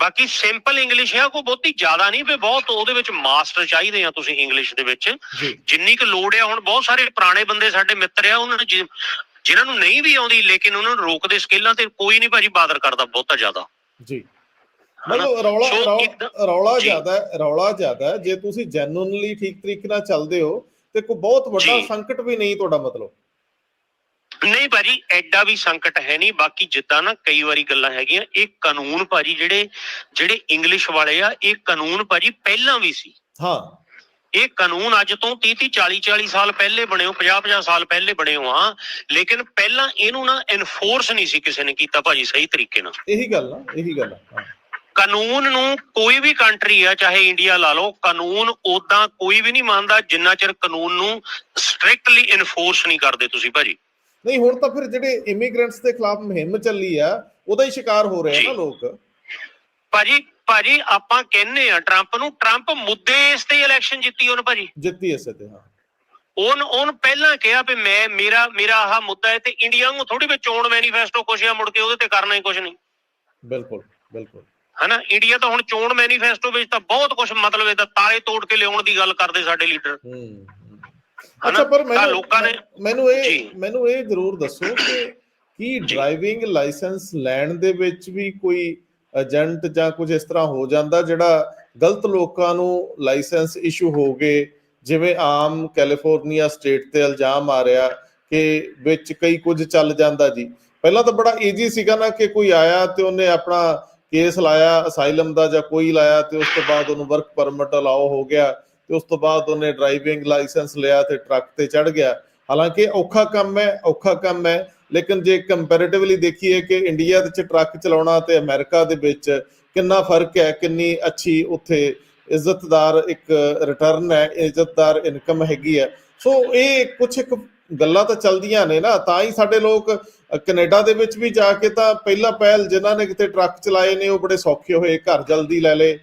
ਬਾਕੀ ਸਿੰਪਲ ਇੰਗਲਿਸ਼ ਹੈ ਕੋਈ ਬਹੁਤੀ ਜ਼ਿਆਦਾ ਨਹੀਂ ਵੀ ਬਹੁਤ ਉਹਦੇ ਵਿੱਚ ਮਾਸਟਰ ਚਾਹੀਦੇ ਆ ਤੁਸੀਂ ਇੰਗਲਿਸ਼ ਦੇ ਵਿੱਚ ਜਿੰਨੀ ਕੁ ਲੋੜ ਆ ਹੁਣ ਬਹੁਤ ਸਾਰੇ ਪੁਰਾਣੇ ਬੰਦੇ ਸਾਡੇ ਮਿੱਤਰ ਆ ਉਹਨਾਂ ਨੂੰ ਜਿਨ੍ਹਾਂ ਨੂੰ ਨਹੀਂ ਵੀ ਆਉਂਦੀ ਲੇਕਿਨ ਉਹਨਾਂ ਨੂੰ ਰੋਕਦੇ ਸਕੇਲਾਂ ਤੇ ਕੋਈ ਨਹੀਂ ਭਾਜੀ ਬਾਦਰ ਕਰਦਾ ਬਹੁਤਾ ਜ਼ਿਆਦਾ ਜੀ? ਮਤਲਬ ਰੌਲਾ ਰੌਲਾ। ਜ਼ਿਆਦਾ ਹੈ ਰੌਲਾ ਜ਼ਿਆਦਾ ਹੈ ਜੇ ਤੁਸੀਂ ਜੈਨੂਇਨਲੀ ਠੀਕ ਤਰੀਕੇ ਨਾਲ ਚੱਲਦੇ ਹੋ ਤੇ ਕੋਈ ਬਹੁਤ ਵੱਡਾ। ਸੰਕਟ ਵੀ ਨਹੀਂ ਤੁਹਾਡਾ ਮਤਲਬ ਨਹੀਂ ਭਾਜੀ ਐਡਾ ਵੀ ਸੰਕਟ ਹੈ ਨਹੀਂ ਬਾਕੀ ਜਿੱਦਾਂ ਨਾ ਕਈ ਵਾਰੀ ਗੱਲਾਂ ਹੈਗੀਆਂ ਇਹ ਕਾਨੂੰਨ ਭਾਜੀ ਜਿਹੜੇ ਜਿਹੜੇ ਇੰਗਲਿਸ਼ ਵਾਲੇ ਆ ਇਹ ਕਾਨੂੰਨ ਭਾਜੀ ਪਹਿਲਾਂ ਵੀ ਸੀ। ਹਾਂ। ਇਹ ਕਾਨੂੰਨ ਅੱਜ ਤੋਂ 30 30 40 40 ਸਾਲ ਪਹਿਲੇ ਬਣੇ ਹੋ 50 50 ਸਾਲ ਪਹਿਲੇ ਬਣੇ ਹੋ ਆ ਲੇਕਿਨ ਪਹਿਲਾਂ ਇਹਨੂੰ ਨਾ ਇਨਫੋਰਸ ਨਹੀਂ ਸੀ ਕਿਸੇ ਨੇ ਕੀਤਾ ਭਾਜੀ ਸਹੀ ਤਰੀਕੇ ਨਾਲ। ਇਹੀ ਗੱਲ ਆ ਇਹੀ ਗੱਲ ਆ ਕਾਨੂੰਨ ਨੂੰ ਕੋਈ ਵੀ ਕੰਟਰੀ ਆ ਚਾਹੇ ਇੰਡੀਆ ਲਾ ਲਓ ਕਾਨੂੰਨ ਉਦਾਂ ਕੋਈ ਵੀ ਨਹੀਂ ਮੰਨਦਾ ਜਿੰਨਾ ਚਿਰ ਕਾਨੂੰਨ ਨੂੰ ਸਟ੍ਰਿਕਟਲੀ ਇਨਫੋਰਸ ਨਹੀਂ ਕਰਦੇ ਤੁਸੀਂ ਭਾਜੀ। ਨਹੀਂ ਹੁਣ ਤਾਂ ਫਿਰ ਜਿਹੜੇ ਇਮੀਗ੍ਰੈਂਟਸ ਦੇ ਖਿਲਾਫ ਮੁਹਿੰਮ ਚੱਲੀ ਆ ਉਹਦਾ ਹੀ ਸ਼ਿਕਾਰ ਹੋ ਰਹੇ ਆ ਨਾ। ਲੋਕ। ਭਾਜੀ ਭਾਜੀ ਆਪਾਂ ਕਹਿੰਨੇ ਆ ਟਰੰਪ ਨੂੰ ਟਰੰਪ ਮੁੱਦੇ ਇਸ ਤੇ ਇਲੈਕਸ਼ਨ ਜਿੱਤੀ ਉਹਨੇ ਭਾਜੀ। ਜਿੱਤੀ ਇਸੇ ਤੇ ਹਾਂ। ਉਹਨ ਉਹਨ ਪਹਿਲਾਂ ਕਿਹਾ ਵੀ ਮੈਂ ਮੇਰਾ ਮੇਰਾ ਆਹ ਮੁੱਦਾ ਹੈ ਤੇ ਇੰਡੀਆ ਨੂੰ ਥੋੜੀ ਵਿੱਚ ਚੋਣ ਮੈਨੀਫੈਸਟੋ ਕੁਛ ਆ ਮੁੜ ਕੇ ਉਹਦੇ ਤੇ ਕਰਨਾ ਹੀ ਕੁਛ ਨਹੀਂ। ਬਿਲਕੁਲ ਬਿਲਕੁਲ। ਹਨਾ ਇੰਡੀਆ ਤਾਂ ਹੁਣ ਚੋਣ ਮੈਨੀਫੈਸਟੋ ਵਿੱਚ ਤਾਂ ਬਹੁਤ ਕੁਝ ਮਤਲਬ ਇਹਦਾ ਤਾਰੇ ਤੋੜ ਕੇ ਲਿਆਉਣ ਦੀ ਗੱਲ ਕਰਦੇ ਸਾਡੇ ਲੀਡਰ ਹੂੰ? ਅੱਛਾ ਪਰ ਮੈਨੂੰ ਲੋਕਾਂ ਨੇ ਮੈਨੂੰ ਇਹ। ਮੈਨੂੰ ਇਹ ਜ਼ਰੂਰ ਦੱਸੋ ਕਿ ਕੀ ਡਰਾਈਵਿੰਗ ਲਾਇਸੈਂਸ ਲੈਣ ਦੇ ਵਿੱਚ ਵੀ ਕੋਈ ਏਜੰਟ ਜਾਂ ਕੁਝ ਇਸ ਤਰ੍ਹਾਂ ਹੋ ਜਾਂਦਾ ਜਿਹੜਾ ਗਲਤ ਲੋਕਾਂ ਨੂੰ ਲਾਇਸੈਂਸ ਇਸ਼ੂ ਹੋ ਗਏ? ਜਿਵੇਂ ਆਮ ਕੈਲੀਫੋਰਨੀਆ ਸਟੇਟ ਤੇ ਇਲਜ਼ਾਮ ਆ ਰਿਹਾ ਕਿ ਵਿੱਚ ਕਈ ਕੁਝ ਚੱਲ ਜਾਂਦਾ ਜੀ। ਪਹਿਲਾਂ ਤਾਂ ਬੜਾ ਈਜ਼ੀ ਸੀਗਾ ਨਾ ਕਿ ਕੋਈ ਆਇਆ ਤੇ ਉਹਨੇ ਆਪਣਾ ਕੇਸ ਲਾਇਆ ਅਸਾਈਲਮ ਦਾ ਜਾਂ ਕੋਈ ਲਾਇਆ ਤੇ ਉਸ ਤੋਂ ਬਾਅਦ ਉਹਨੂੰ ਵਰਕ ਪਰਮਿਟ ਅਲਾਓ ਹੋ ਗਿਆ। ਤੇ ਉਸ ਤੋਂ ਬਾਅਦ ਉਹਨੇ ਡਰਾਈਵਿੰਗ ਲਾਇਸੈਂਸ ਲਿਆ ਤੇ ਟਰੱਕ ਤੇ ਚੜ ਗਿਆ। ਹਾਲਾਂਕਿ ਔਖਾ ਕੰਮ ਹੈ, ਔਖਾ ਕੰਮ ਹੈ, ਲੇਕਿਨ ਜੇ ਕੰਪੈਰੀਟਿਵਲੀ ਦੇਖੀਏ ਕਿ ਇੰਡੀਆ ਦੇ ਵਿੱਚ ਟਰੱਕ ਚਲਾਉਣਾ ਤੇ ਅਮਰੀਕਾ ਦੇ ਵਿੱਚ ਕਿੰਨਾ ਫ਼ਰਕ ਹੈ, ਕਿੰਨੀ ਅੱਛੀ ਉੱਥੇ ਇੱਜ਼ਤਦਾਰ ਇੱਕ ਰਿਟਰਨ ਹੈ, ਇੱਜ਼ਤਦਾਰ ਇਨਕਮ ਹੈਗੀ ਹੈ। ਸੋ ਇਹ ਕੁਝ ਇੱਕ ਗੱਲਾਂ ਤਾਂ ਚੱਲਦੀਆਂ ਨੇ ਨਾ, ਤਾਂ ਹੀ ਸਾਡੇ ਲੋਕ ਕੈਨੇਡਾ ਦੇ ਵਿੱਚ ਵੀ ਜਾ ਕੇ ਤਾਂ ਪਹਿਲਾ ਪਹਿਲ ਜਿਨ੍ਹਾਂ ਨੇ ਕਿਤੇ ਟਰੱਕ ਚਲਾਏ ਨੇ, ਉਹ ਬੜੇ ਸੌਖੇ ਹੋਏ, ਘਰ ਜਲਦੀ ਲੈ ਲਏ।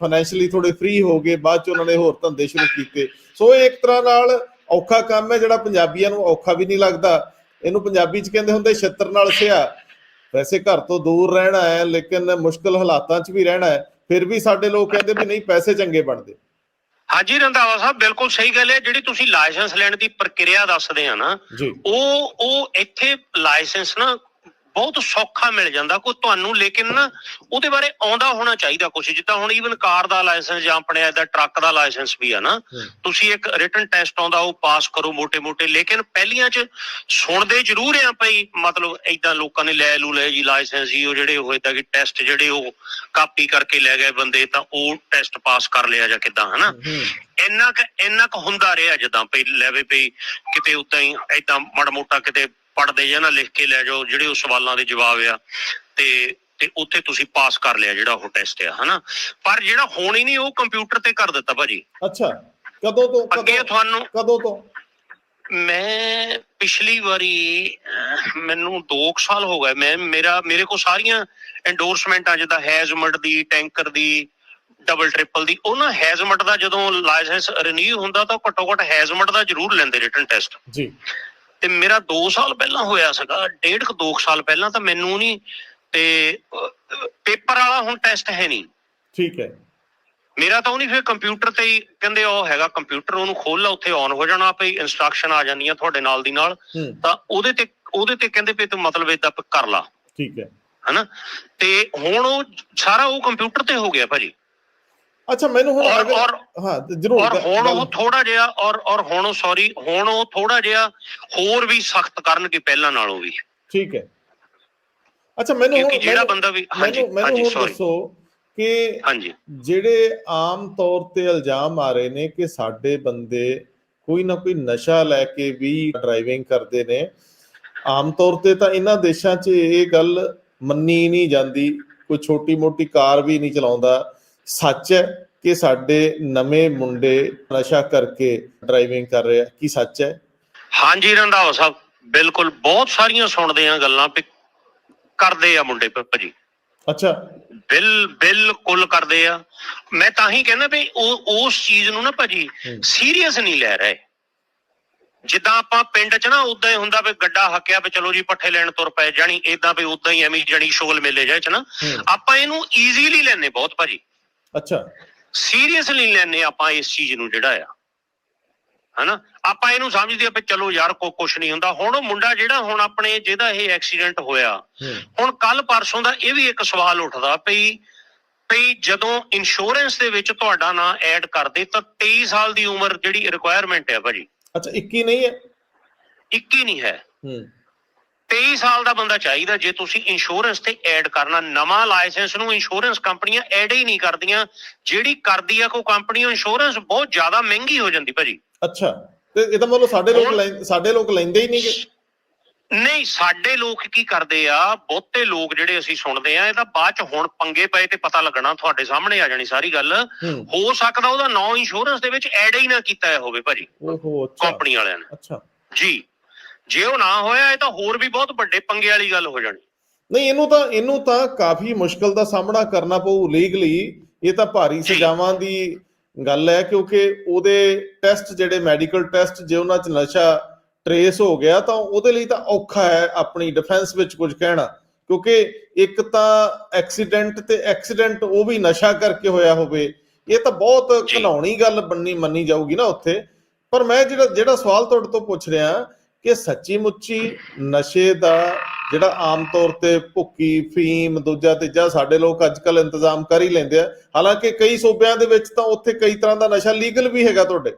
ਫਾਈਨੈਂਸ਼ੀਅਲੀ ਥੋੜੇ ਫ੍ਰੀ ਹੋ ਗਏ ਬਾਅਦ ਚ ਉਹਨਾਂ ਨੇ ਹੋਰ ਧੰਦੇ ਸ਼ੁਰੂ ਕੀਤੇ। ਸੋ ਇਹ ਇੱਕ ਤਰ੍ਹਾਂ ਨਾਲ ਔਖਾ ਕੰਮ ਹੈ ਜਿਹੜਾ ਪੰਜਾਬੀਆਂ ਨੂੰ ਔਖਾ ਵੀ ਨਹੀਂ ਲੱਗਦਾ। ਇਹਨੂੰ ਪੰਜਾਬੀ ਚ ਕਹਿੰਦੇ ਹੁੰਦੇ ਛੱਤਰ ਨਾਲ ਸਿਆ। ਵੈਸੇ ਘਰ ਤੋਂ ਦੂਰ ਰਹਿਣਾ ਹੈ ਲੇਕਿਨ ਮੁਸ਼ਕਲ ਹਾਲਾਤਾਂ 'ਚ ਵੀ ਰਹਿਣਾ ਹੈ। ਫਿਰ ਵੀ ਸਾਡੇ ਲੋਕ ਕਹਿੰਦੇ ਵੀ ਨਹੀਂ ਪੈਸੇ ਚੰਗੇ ਬਣਦੇ। ਹਾਂਜੀ ਰੰਧਾਵਾ ਸਾਹਿਬ ਬਿਲਕੁਲ ਸਹੀ ਗੱਲ ਹੈ। ਜਿਹੜੀ ਤੁਸੀਂ ਲਾਇਸੈਂਸ ਲੈਣ ਦੀ ਪ੍ਰਕਿਰਿਆ ਦੱਸਦੇ ਆ ਨਾ ਉਹ ਉਹ ਇੱਥੇ ਲਾਇਸੈਂਸ ਨਾ ਬਹੁਤ ਸੌਖਾ ਮਿਲ ਜਾਂਦਾ ਕੋ ਤੁਹਾਨੂੰ ਲੇਕਿਨ ਨਾ ਉਹਦੇ ਬਾਰੇ ਆਉਂਦਾ ਹੋਣਾ ਚਾਹੀਦਾ ਕੁਝ ਜਿੱਦਾਂ ਹੁਣ ਈਵਨ ਕਾਰ ਦਾ ਲਾਇਸੈਂਸ ਜਾਂ ਆਪਣੇ ਇਹਦਾ ਟਰੱਕ ਦਾ ਲਾਇਸੈਂਸ ਵੀ ਆ ਨਾ ਤੁਸੀਂ ਇੱਕ ਰਿਟਨ ਟੈਸਟ ਆਉਂਦਾ ਉਹ ਪਾਸ ਕਰੋ ਮੋٹے-ਮੋٹے ਲੇਕਿਨ ਪਹਿਲੀਆਂ 'ਚ ਸੁਣਦੇ ਜ਼ਰੂਰ ਆ ਭਈ ਮਤਲਬ ਇਦਾਂ ਲੋਕਾਂ ਨੇ ਲੈ ਲੂ ਲੈ ਜੀ ਲਾਇਸੈਂਸ ਜੀ ਉਹ ਜਿਹੜੇ ਹੋਏ ਤਾਂ ਕਿ ਟੈਸਟ ਜਿਹੜੇ ਉਹ ਕਾਪੀ ਕਰਕੇ ਲੈ ਗਏ ਬੰਦੇ ਤਾਂ ਉਹ ਟੈਸਟ ਪਾਸ ਕਰ ਲਿਆ ਜਾਂ ਕਿਦਾਂ ਹਨਾ? ਇੰਨਾ ਕ ਇੰਨਾ ਕ ਹੁੰਦਾ ਰਿਹਾ ਜਦਾਂ ਭਈ ਲੈਵੇ ਭਈ ਕਿਤੇ ਉਦਾਂ ਹੀ ਇਦਾਂ ਮੜ ਮੋਟਾ ਕਿਤੇ ਪੜਦੇ ਜਾਂ ਨਾ ਲਿਖ ਕੇ ਲੈ ਜਾਓ ਜਿਹੜੇ ਉਹ ਸਵਾਲਾਂ ਦੇ ਜਵਾਬ ਆ ਤੇ ਤੇ ਉੱਥੇ ਤੁਸੀਂ ਪਾਸ ਕਰ ਲਿਆ ਜਿਹੜਾ ਉਹ ਟੈਸਟ ਆ ਹਨਾ? ਪਰ ਜਿਹੜਾ ਹੁਣ ਹੀ ਨਹੀਂ ਉਹ ਕੰਪਿਊਟਰ ਤੇ ਕਰ ਦਿੱਤਾ ਭਾਜੀ। ਅੱਛਾ ਕਦੋਂ ਤੋਂ ਅੱਗੇ ਤੁਹਾਨੂੰ ਕਦੋਂ ਤੋਂ? ਮੈਂ ਪਿਛਲੀ ਵਾਰੀ ਮੈਨੂੰ 2 ਸਾਲ ਹੋ ਗਏ। ਮੈਂ ਮੇਰਾ ਮੇਰੇ ਕੋਲ ਸਾਰੀਆਂ ਐਂਡੋਰਸਮੈਂਟਾਂ ਜਿੱਦਾਂ ਹੈਜ਼ਮਟ ਦੀ ਟੈਂਕਰ ਦੀ ਡਬਲ ਟ੍ਰਿਪਲ ਦੀ। ਉਹਨਾਂ ਹੈਜ਼ਮਟ ਦਾ ਜਦੋਂ ਲਾਇਸੈਂਸ ਰੀਨਿਊ ਹੁੰਦਾ ਤਾਂ ਘੱਟੋ ਘੱਟ ਹੈਜ਼ਮਟ ਦਾ ਜ਼ਰੂਰ ਲੈਂਦੇ ਰਿਟਨ ਟੈਸਟ ਜੀ। ਤੇ ਮੇਰਾ 2 ਸਾਲ ਪਹਿਲਾਂ ਹੋਇਆ ਸੀਗਾ ਡੇਢ ਕੁ 2 ਸਾਲ ਪਹਿਲਾਂ ਤਾਂ ਮੈਨੂੰ ਨਹੀਂ ਤੇ ਪੇਪਰ ਵਾਲਾ ਹੁਣ ਟੈਸਟ ਹੈ ਨਹੀਂ ਠੀਕ ਹੈ। ਮੇਰਾ ਤਾਂ ਉਹ ਨਹੀਂ ਫਿਰ ਕੰਪਿਊਟਰ ਤੇ ਹੀ ਕਹਿੰਦੇ ਉਹ ਹੈਗਾ ਕੰਪਿਊਟਰ ਉਹਨੂੰ ਖੋਲ ਲਾ ਉੱਥੇ ਔਨ ਹੋ ਜਾਣਾ ਆਪੇ ਇਨਸਟਰਕਸ਼ਨ ਆ ਜਾਂਦੀਆਂ ਤੁਹਾਡੇ ਨਾਲ ਦੀ ਨਾਲ। ਤਾਂ ਉਹਦੇ ਤੇ ਉਹਦੇ ਤੇ ਕਹਿੰਦੇ ਵੀ ਤੂੰ ਮਤਲਬ ਪ- ਕਰ ਲਾ। ਠੀਕ ਹੈ। ਹਨਾ? ਤੇ ਹੁਣ ਉਹ ਸਾਰਾ ਉਹ ਕੰਪਿਊਟਰ ਤੇ ਹੋ ਗਿਆ ਭਾਜੀ। ਅੱਛਾ ਮੈਨੂੰ ਹੁਣ ਔਰ ਹਾਂ ਜ਼ਰੂਰ ਔਰ ਹੁਣ ਉਹ ਥੋੜਾ ਜਿਹਾ ਔਰ ਔਰ ਹੁਣ ਸੌਰੀ ਹੁਣ ਉਹ ਥੋੜਾ ਜਿਹਾ ਹੋਰ ਵੀ ਸਖਤ ਕਰਨਗੇ ਪਹਿਲਾਂ ਨਾਲੋਂ ਵੀ। ਠੀਕ ਹੈ। ਅੱਛਾ ਮੈਨੂੰ ਹੁਣ- ਜਿਹੜਾ ਬੰਦਾ ਵੀ ਹਾਂਜੀ ਹਾਂਜੀ ਸੌਰੀ ਦੱਸੋ ਕਿ ਹਾਂਜੀ। ਜਿਹੜੇ ਆਮ ਤੌਰ ਤੇ ਇਲਜ਼ਾਮ ਆ ਰਹੇ ਨੇ ਕਿ ਸਾਡੇ ਬੰਦੇ ਕੋਈ ਨਾ ਕੋਈ ਨਸ਼ਾ ਲੈ ਕੇ ਵੀ ਡਰਾਈਵਿੰਗ ਕਰਦੇ ਨੇ ਆਮ ਤੌਰ ਤੇ ਤਾਂ ਇਹਨਾਂ ਦੇਸ਼ਾਂ 'ਚ ਇਹ ਗੱਲ ਮੰਨੀ ਨਹੀਂ ਜਾਂਦੀ ਕੋਈ ਛੋਟੀ ਮੋਟੀ ਕਾਰ ਵੀ ਨਹੀਂ ਚਲਾਉਂਦਾ ਸੱਚ ਹੈ ਕਿ ਸਾਡੇ ਨਵੇਂ ਮੁੰਡੇ ਨਸ਼ਾ ਕਰਕੇ ਡਰਾਈਵਿੰਗ ਕਰ ਰਹੇ ਆ। ਕੀ ਸੱਚ ਹੈ? ਹਾਂਜੀ ਰੰਧਾਵਾ ਸਾਹਿਬ ਬਿਲਕੁਲ ਬਹੁਤ ਸਾਰੀਆਂ ਸੁਣਦੇ ਆ ਗੱਲਾਂ ਵੀ ਕਰਦੇ ਆ ਮੁੰਡੇ ਭਾਜੀ। ਅੱਛਾ। ਬਿਲ ਬਿਲਕੁਲ ਕਰਦੇ ਆ। ਮੈਂ ਤਾਂ ਹੀ ਕਹਿੰਦਾ ਵੀ ਉਹ ਉਸ ਚੀਜ਼ ਨੂੰ ਨਾ ਭਾਜੀ। ਸੀਰੀਅਸ ਨਹੀਂ ਲੈ ਰਹੇ। ਜਿੱਦਾਂ ਆਪਾਂ ਪਿੰਡ 'ਚ ਨਾ ਉਦਾਂ ਹੀ ਹੁੰਦਾ ਵੀ ਗੱਡਾ ਹੱਕਿਆ ਵੀ ਚਲੋ ਜੀ ਪੱਠੇ ਲੈਣ ਤੁਰ ਪਏ ਜਾਣੀ ਇਦਾਂ ਵੀ ਉਦਾਂ ਹੀ ਐਵੇਂ ਜਣੀ ਸ਼ੁਗਲ ਮੇਲੇ ਜਾਏ ਚ ਨਾ। ਆਪਾਂ ਇਹਨੂੰ ਈਜ਼ੀਲੀ ਲੈਨੇ ਬਹੁਤ ਭਾਜੀ। ਅੱਛਾ। ਸੀਰੀਅਸਲੀ ਲੈਨੇ ਆਪਾਂ ਇਸ ਚੀਜ਼ ਨੂੰ ਜਿਹੜਾ ਆ। ਹਨਾ? ਆਪਾਂ ਇਹਨੂੰ ਸਮਝਦੇ ਆ ਵੀ ਚਲੋ ਯਾਰ ਕੋ ਕੁਛ ਨਹੀਂ ਹੁੰਦਾ। ਹੁਣ ਉਹ ਮੁੰਡਾ ਜਿਹੜਾ ਹੁਣ ਆਪਣੇ ਜਿਹਦਾ ਇਹ ਐਕਸੀਡੈਂਟ ਹੋਇਆ ਹੁਣ ਕੱਲ ਪਰਸੋਂ ਦਾ ਇਹ ਵੀ ਇੱਕ ਸਵਾਲ ਉੱਠਦਾ ਪਈ ਪਈ ਜਦੋਂ ਇੰਸ਼ੋਰੈਂਸ ਦੇ ਵਿੱਚ ਤੁਹਾਡਾ ਨਾਂ ਐਡ ਕਰਦੇ ਤਾਂ 23 ਸਾਲ ਦੀ ਉਮਰ ਜਿਹੜੀ ਰਿਕੁਆਇਰਮੈਂਟ ਹੈ ਭਾਜੀ। ਅੱਛਾ 21 ਨਹੀਂ ਹੈ? 21 ਨਹੀਂ ਹੈ। ਹੂੰ। 23 ਸਾਲ ਦਾ ਬੰਦਾ ਚਾਹੀਦਾ ਜੇ ਤੁਸੀਂ ਇੰਸ਼ੋਰੈਂਸ ਤੇ ਐਡ ਕਰਨਾ ਨਵਾਂ ਲਾਇਸੈਂਸ ਨੂੰ ਇੰਸ਼ੋਰੈਂਸ ਕੰਪਨੀਆਂ ਐਡ ਹੀ ਨਹੀਂ ਕਰਦੀਆਂ ਜਿਹੜੀ ਕਰਦੀ ਆ ਕੋਈ ਕੰਪਨੀ ਇੰਸ਼ੋਰੈਂਸ ਬਹੁਤ ਜ਼ਿਆਦਾ ਮਹਿੰਗੀ ਹੋ ਜਾਂਦੀ ਭਾਜੀ। ਅੱਛਾ ਤੇ ਇਹਦਾ ਮਤਲਬ ਸਾਡੇ ਲੋਕ ਸਾਡੇ ਲੋਕ ਲੈਂਦੇ ਹੀ ਨਹੀਂਗੇ। ਨਹੀਂ ਸਾਡੇ ਲੋਕ ਕੀ ਕਰਦੇ ਆ ਬਹੁਤੇ ਲੋਕ ਜਿਹੜੇ ਅਸੀਂ ਸੁਣਦੇ ਆ ਇਹਦਾ ਬਾਅਦ ਚ ਹੁਣ ਪੰਗੇ ਪਏ ਤੇ ਪਤਾ ਲੱਗਣਾ ਤੁਹਾਡੇ ਸਾਹਮਣੇ ਆ ਜਾਣੀ ਸਾਰੀ ਗੱਲ। ਹੂੰ। ਹੋ ਸਕਦਾ ਉਹਦਾ ਨਾਂ ਇੰਸ਼ੋਰੈਂਸ ਦੇ ਵਿੱਚ ਐਡ ਹੀ ਨਾ ਕੀਤਾ ਹੋਵੇ ਭਾਜੀ ਓਹੋ ਅੱਛਾ। ਕੰਪਨੀ ਵਾਲਿਆਂ ਨੇ। ਅੱਛਾ। ਜੀ। ਜੇ ਉਹ ਨਾ ਹੋਇਆ ਇਹ ਤਾਂ ਹੋਰ ਵੀ ਬਹੁਤ ਵੱਡੇ ਪੰਗੇ ਵਾਲੀ ਗੱਲ ਹੋ ਜਾਣੀ ਨਹੀਂ ਇਹਨੂੰ ਤਾਂ ਇਹਨੂੰ ਤਾਂ ਕਾਫੀ ਮੁਸ਼ਕਲ ਦਾ ਸਾਹਮਣਾ ਕਰਨਾ ਪਊ ਲੀਗਲੀ ਇਹ ਤਾਂ ਭਾਰੀ। ਸਜ਼ਾਵਾਂ ਦੀ ਗੱਲ ਹੈ ਕਿਉਂਕਿ ਉਹਦੇ ਟੈਸਟ ਜਿਹੜੇ ਮੈਡੀਕਲ ਟੈਸਟ ਜੇ ਉਹਨਾਂ 'ਚ ਨਸ਼ਾ ਟਰੇਸ ਹੋ ਗਿਆ ਤਾਂ ਉਹਦੇ ਲਈ ਤਾਂ ਔਖਾ ਹੈ ਆਪਣੀ ਡਿਫੈਂਸ ਵਿੱਚ ਕੁਝ ਕਹਿਣਾ ਕਿਉਂਕਿ ਇੱਕ ਤਾਂ ਐਕਸੀਡੈਂਟ ਤੇ ਐਕਸੀਡੈਂਟ ਉਹ ਵੀ ਨਸ਼ਾ ਕਰਕੇ ਹੋਇਆ ਹੋਵੇ ਇਹ ਤਾਂ ਬਹੁਤ ਜੀ। ਘਿਨਾਉਣੀ ਗੱਲ ਬੰਨੀ ਮੰਨੀ ਜਾਊਗੀ ਨਾ ਉੱਥੇ ਪਰ ਮੈਂ ਜਿਹੜਾ ਜਿਹੜਾ ਸਵਾਲ ਤੁਹਾਡੇ ਤੋਂ ਪੁੱਛ ਰਿਹਾ ਕਿ ਸੱਚੀ ਮੁੱਚੀ ਨਸ਼ੇ ਦਾ ਜਿਹੜਾ ਆਮ ਤੌਰ ਤੇ ਭੁੱਕੀ ਫੀਮ ਦੂਜਾ ਤੀਜਾ ਸਾਡੇ ਲੋਕ ਅੱਜ ਕੱਲ ਇੰਤਜ਼ਾਮ ਕਰ ਹੀ ਲੈਂਦੇ ਆ। ਹਾਲਾਂਕਿ ਕਈ ਸੂਬਿਆਂ ਦੇ ਵਿੱਚ ਤਾਂ ਉੱਥੇ ਕਈ ਤਰ੍ਹਾਂ ਦਾ ਨਸ਼ਾ ਲੀਗਲ ਵੀ ਹੈਗਾ ਤੁਹਾਡੇ।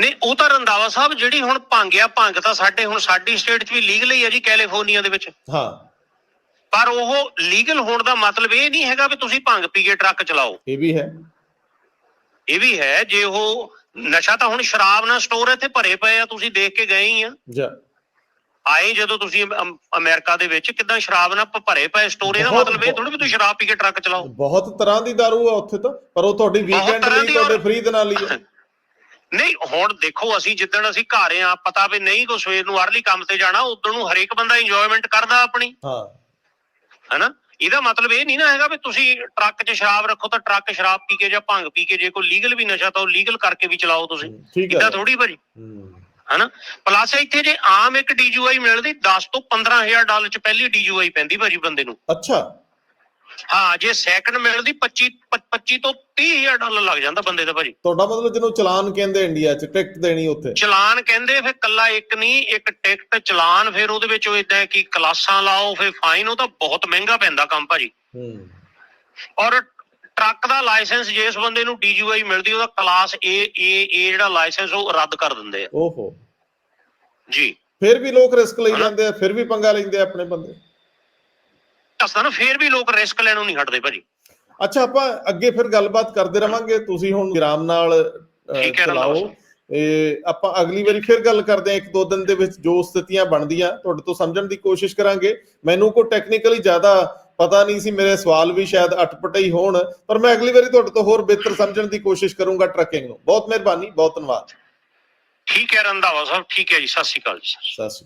ਨਹੀਂ ਉਹ ਤਾਂ ਰੰਦਾਵਾ ਸਾਹਿਬ ਜਿਹੜੀ ਹੁਣ ਭੰਗ ਆ ਭੰਗ ਤਾਂ ਸਾਡੇ ਹੁਣ ਸਾਡੀ ਸਟੇਟ 'ਚ ਵੀ ਲੀਗਲ ਹੀ ਆ ਜੀ ਕੈਲੀਫੋਰਨੀਆ ਦੇ ਵਿੱਚ। ਹਾਂ। ਪਰ ਉਹ ਲੀਗਲ ਹੋਣ ਦਾ ਮਤਲਬ ਇਹ ਨਹੀਂ ਹੈਗਾ ਵੀ ਤੁਸੀਂ ਭੰਗ ਪੀ ਕੇ ਟਰੱਕ ਚਲਾਓ। ਇਹ ਵੀ ਹੈ। ਇਹ ਵੀ ਹੈ ਜੇ ਉਹ ਨਸ਼ਾ ਤਾਂ ਹੁਣ ਸ਼ਰਾਬ ਨਾਲ ਸਟੋਰ ਇੱਥੇ ਭਰੇ ਪਏ ਆ ਤੁਸੀਂ ਦੇਖ ਕੇ ਗਏ ਹੀ ਆ। ਜਾ। ਆਏ ਜਦੋਂ ਤੁਸੀਂ ਅਮ- ਅਮਰੀਕਾ ਦੇ ਵਿੱਚ ਕਿਦਾਂ ਸ਼ਰਾਬ ਨਾਲ ਭਰੇ ਪਏ ਸਟੋਰ ਇਹਦਾ ਮਤਲਬ ਇਹ ਥੋੜੀ ਵੀ ਤੁਸੀਂ ਸ਼ਰਾਬ ਪੀ ਕੇ ਟਰੱਕ ਚਲਾਓ। ਬਹੁਤ ਤਰ੍ਹਾਂ ਦੀ ਦਾਰੂ ਆ ਉੱਥੇ ਤਾਂ ਪਰ ਉਹ ਤੁਹਾਡੀ ਵੀਕਐਂਡ ਲਈ ਤੁਹਾਡੇ ਫ੍ਰੀ ਦੇ ਨਾਲ ਹੀ ਹੈ ਨਹੀਂ ਹੁਣ ਦੇਖੋ ਅਸੀਂ ਜਿੱਦਣ ਅਸੀਂ ਘਰ ਆ ਪਤਾ ਵੀ ਨਹੀਂ ਕੋ ਸਵੇਰ ਨੂੰ ਅਰਲੀ ਕੰਮ ਤੇ ਜਾਣਾ ਉਦੋਂ ਨੂੰ ਹਰੇਕ ਬੰਦਾ ਇੰਜੋਇਮੈਂਟ ਕਰਦਾ ਆਪਣੀ। ਹਾਂ। ਹੈਨਾ? ਇਹਦਾ ਮਤਲਬ ਇਹ ਨਹੀਂ ਨਾ ਹੈਗਾ ਵੀ ਤੁਸੀਂ ਟਰੱਕ 'ਚ ਸ਼ਰਾਬ ਰੱਖੋ ਤਾਂ ਟਰੱਕ ਸ਼ਰਾਬ ਪੀ ਕੇ ਜਾਂ ਭੰਗ ਪੀ ਕੇ ਜੇ ਕੋਈ ਲੀਗਲ ਵੀ ਨਸ਼ਾ ਤਾਂ ਉਹ ਲੀਗਲ ਕਰਕੇ ਵੀ ਚਲਾਓ ਤੁਸੀਂ। ਇਦਾਂ ਥੋੜੀ ਭਾਜੀ। ਹਨਾ? ਪਲੱਸ ਇੱਥੇ ਜੇ ਆਮ ਇੱਕ ਡੀਯੂਆਈ ਮਿਲਦੀ 10 ਤੋਂ 15000 ਡਾਲਰ 'ਚ ਪਹਿਲੀ ਡੀਯੂਆਈ ਪੈਂਦੀ ਭਾਜੀ ਬੰਦੇ ਨੂੰ। ਅੱਛਾ। ਹਾਂ ਜੇ ਸੈਕੰਡ ਮਿਲਦੀ 25 25 ਤੋਂ 30000 ਡਾਲਰ ਲੱਗ ਜਾਂਦਾ ਬੰਦੇ ਦਾ ਭਾਜੀ। ਤੁਹਾਡਾ ਮਤਲਬ ਜਿਹਨੂੰ ਚਲਾਨ ਕਹਿੰਦੇ ਇੰਡੀਆ 'ਚ ਟਿਕਟ ਦੇਣੀ ਉੱਥੇ। ਚਲਾਨ ਕਹਿੰਦੇ ਫਿਰ ਕੱਲਾ ਇੱਕ ਨਹੀਂ ਇੱਕ ਟਿਕਟ ਚਲਾਨ ਫਿਰ ਉਹਦੇ ਵਿੱਚ ਉਹ ਇਦਾਂ ਕਿ ਕਲਾਸਾਂ ਲਾਓ ਫਿਰ ਫਾਈਨ ਉਹ ਤਾਂ ਬਹੁਤ ਮਹਿੰਗਾ ਪੈਂਦਾ ਕੰਮ ਭਾਜੀ। ਹੂੰ। ਔਰ ਟਰੱਕ ਦਾ ਲਾਇਸੈਂਸ ਜਿਸ ਬੰਦੇ ਨੂੰ ਡੀਯੂਆਈ ਮਿਲਦੀ ਉਹਦਾ ਕਲਾਸ A A A ਜਿਹੜਾ ਲਾਇਸੈਂਸ ਉਹ ਰੱਦ ਕਰ ਦਿੰਦੇ ਆ। ਓਹੋ। ਜੀ। ਫਿਰ ਵੀ ਲੋਕ ਰਿਸਕ ਲਈ ਜਾਂਦੇ ਆ ਫਿਰ ਵੀ ਪੰਗਾ ਲੈਂਦੇ ਆ ਆਪਣੇ ਬੰਦੇ। ਦੱਸਦਾ ਨਾ ਫਿਰ ਵੀ ਲੋਕ ਰਿਸਕ ਲੈਣੋਂ ਨਹੀਂ ਹਟਦੇ ਭਾਜੀ। ਅੱਛਾ ਆਪਾਂ ਅੱਗੇ ਫਿਰ ਗੱਲਬਾਤ ਕਰਦੇ ਰਵਾਂਗੇ। ਤੁਸੀਂ ਹੁਣ ਵਿਰਾਮ ਨਾਲ ਚਲਾਓ। ਇਹ ਆਪਾਂ ਅਗਲੀ ਵਾਰੀ ਫਿਰ ਗੱਲ ਕਰਦੇ ਹਾਂ। ਇੱਕ ਦੋ ਦਿਨ ਦੇ ਵਿੱਚ ਜੋ ਸਥਿਤੀਆਂ ਬਣਦੀਆਂ ਤੁਹਾਡੇ ਤੋਂ ਸਮਝਣ ਦੀ ਕੋਸ਼ਿਸ਼ ਕਰਾਂਗੇ। ਮੈਨੂੰ ਕੋ ਟੈਕਨੀਕਲੀ ਜ਼ਿਆਦਾ ਪਤਾ ਨਹੀਂ ਸੀ ਮੇਰੇ ਸਵਾਲ ਵੀ ਸ਼ਾਇਦ ਅਟਪਟੇ ਹੀ ਹੋਣ। ਪਰ ਮੈਂ ਅਗਲੀ ਵਾਰੀ ਤੁਹਾਡੇ ਤੋਂ ਹੋਰ ਬਿਹਤਰ ਸਮਝਣ ਦੀ ਕੋਸ਼ਿਸ਼ ਕਰੂੰਗਾ ਟਰੱਕਿੰਗ ਨੂੰ। ਬਹੁਤ ਮਿਹਰਬਾਨੀ ਬਹੁਤ ਧੰਨਵਾਦ। ਠੀਕ ਹੈ ਰੰਧਾਵਾ ਸਾਹਿਬ। ਠੀਕ ਹੈ ਜੀ ਸਤਿ ਸ਼੍ਰੀ ਅਕਾਲ ਜੀ ਸਤਿ ਸ਼੍ਰੀ ਅਕਾਲ।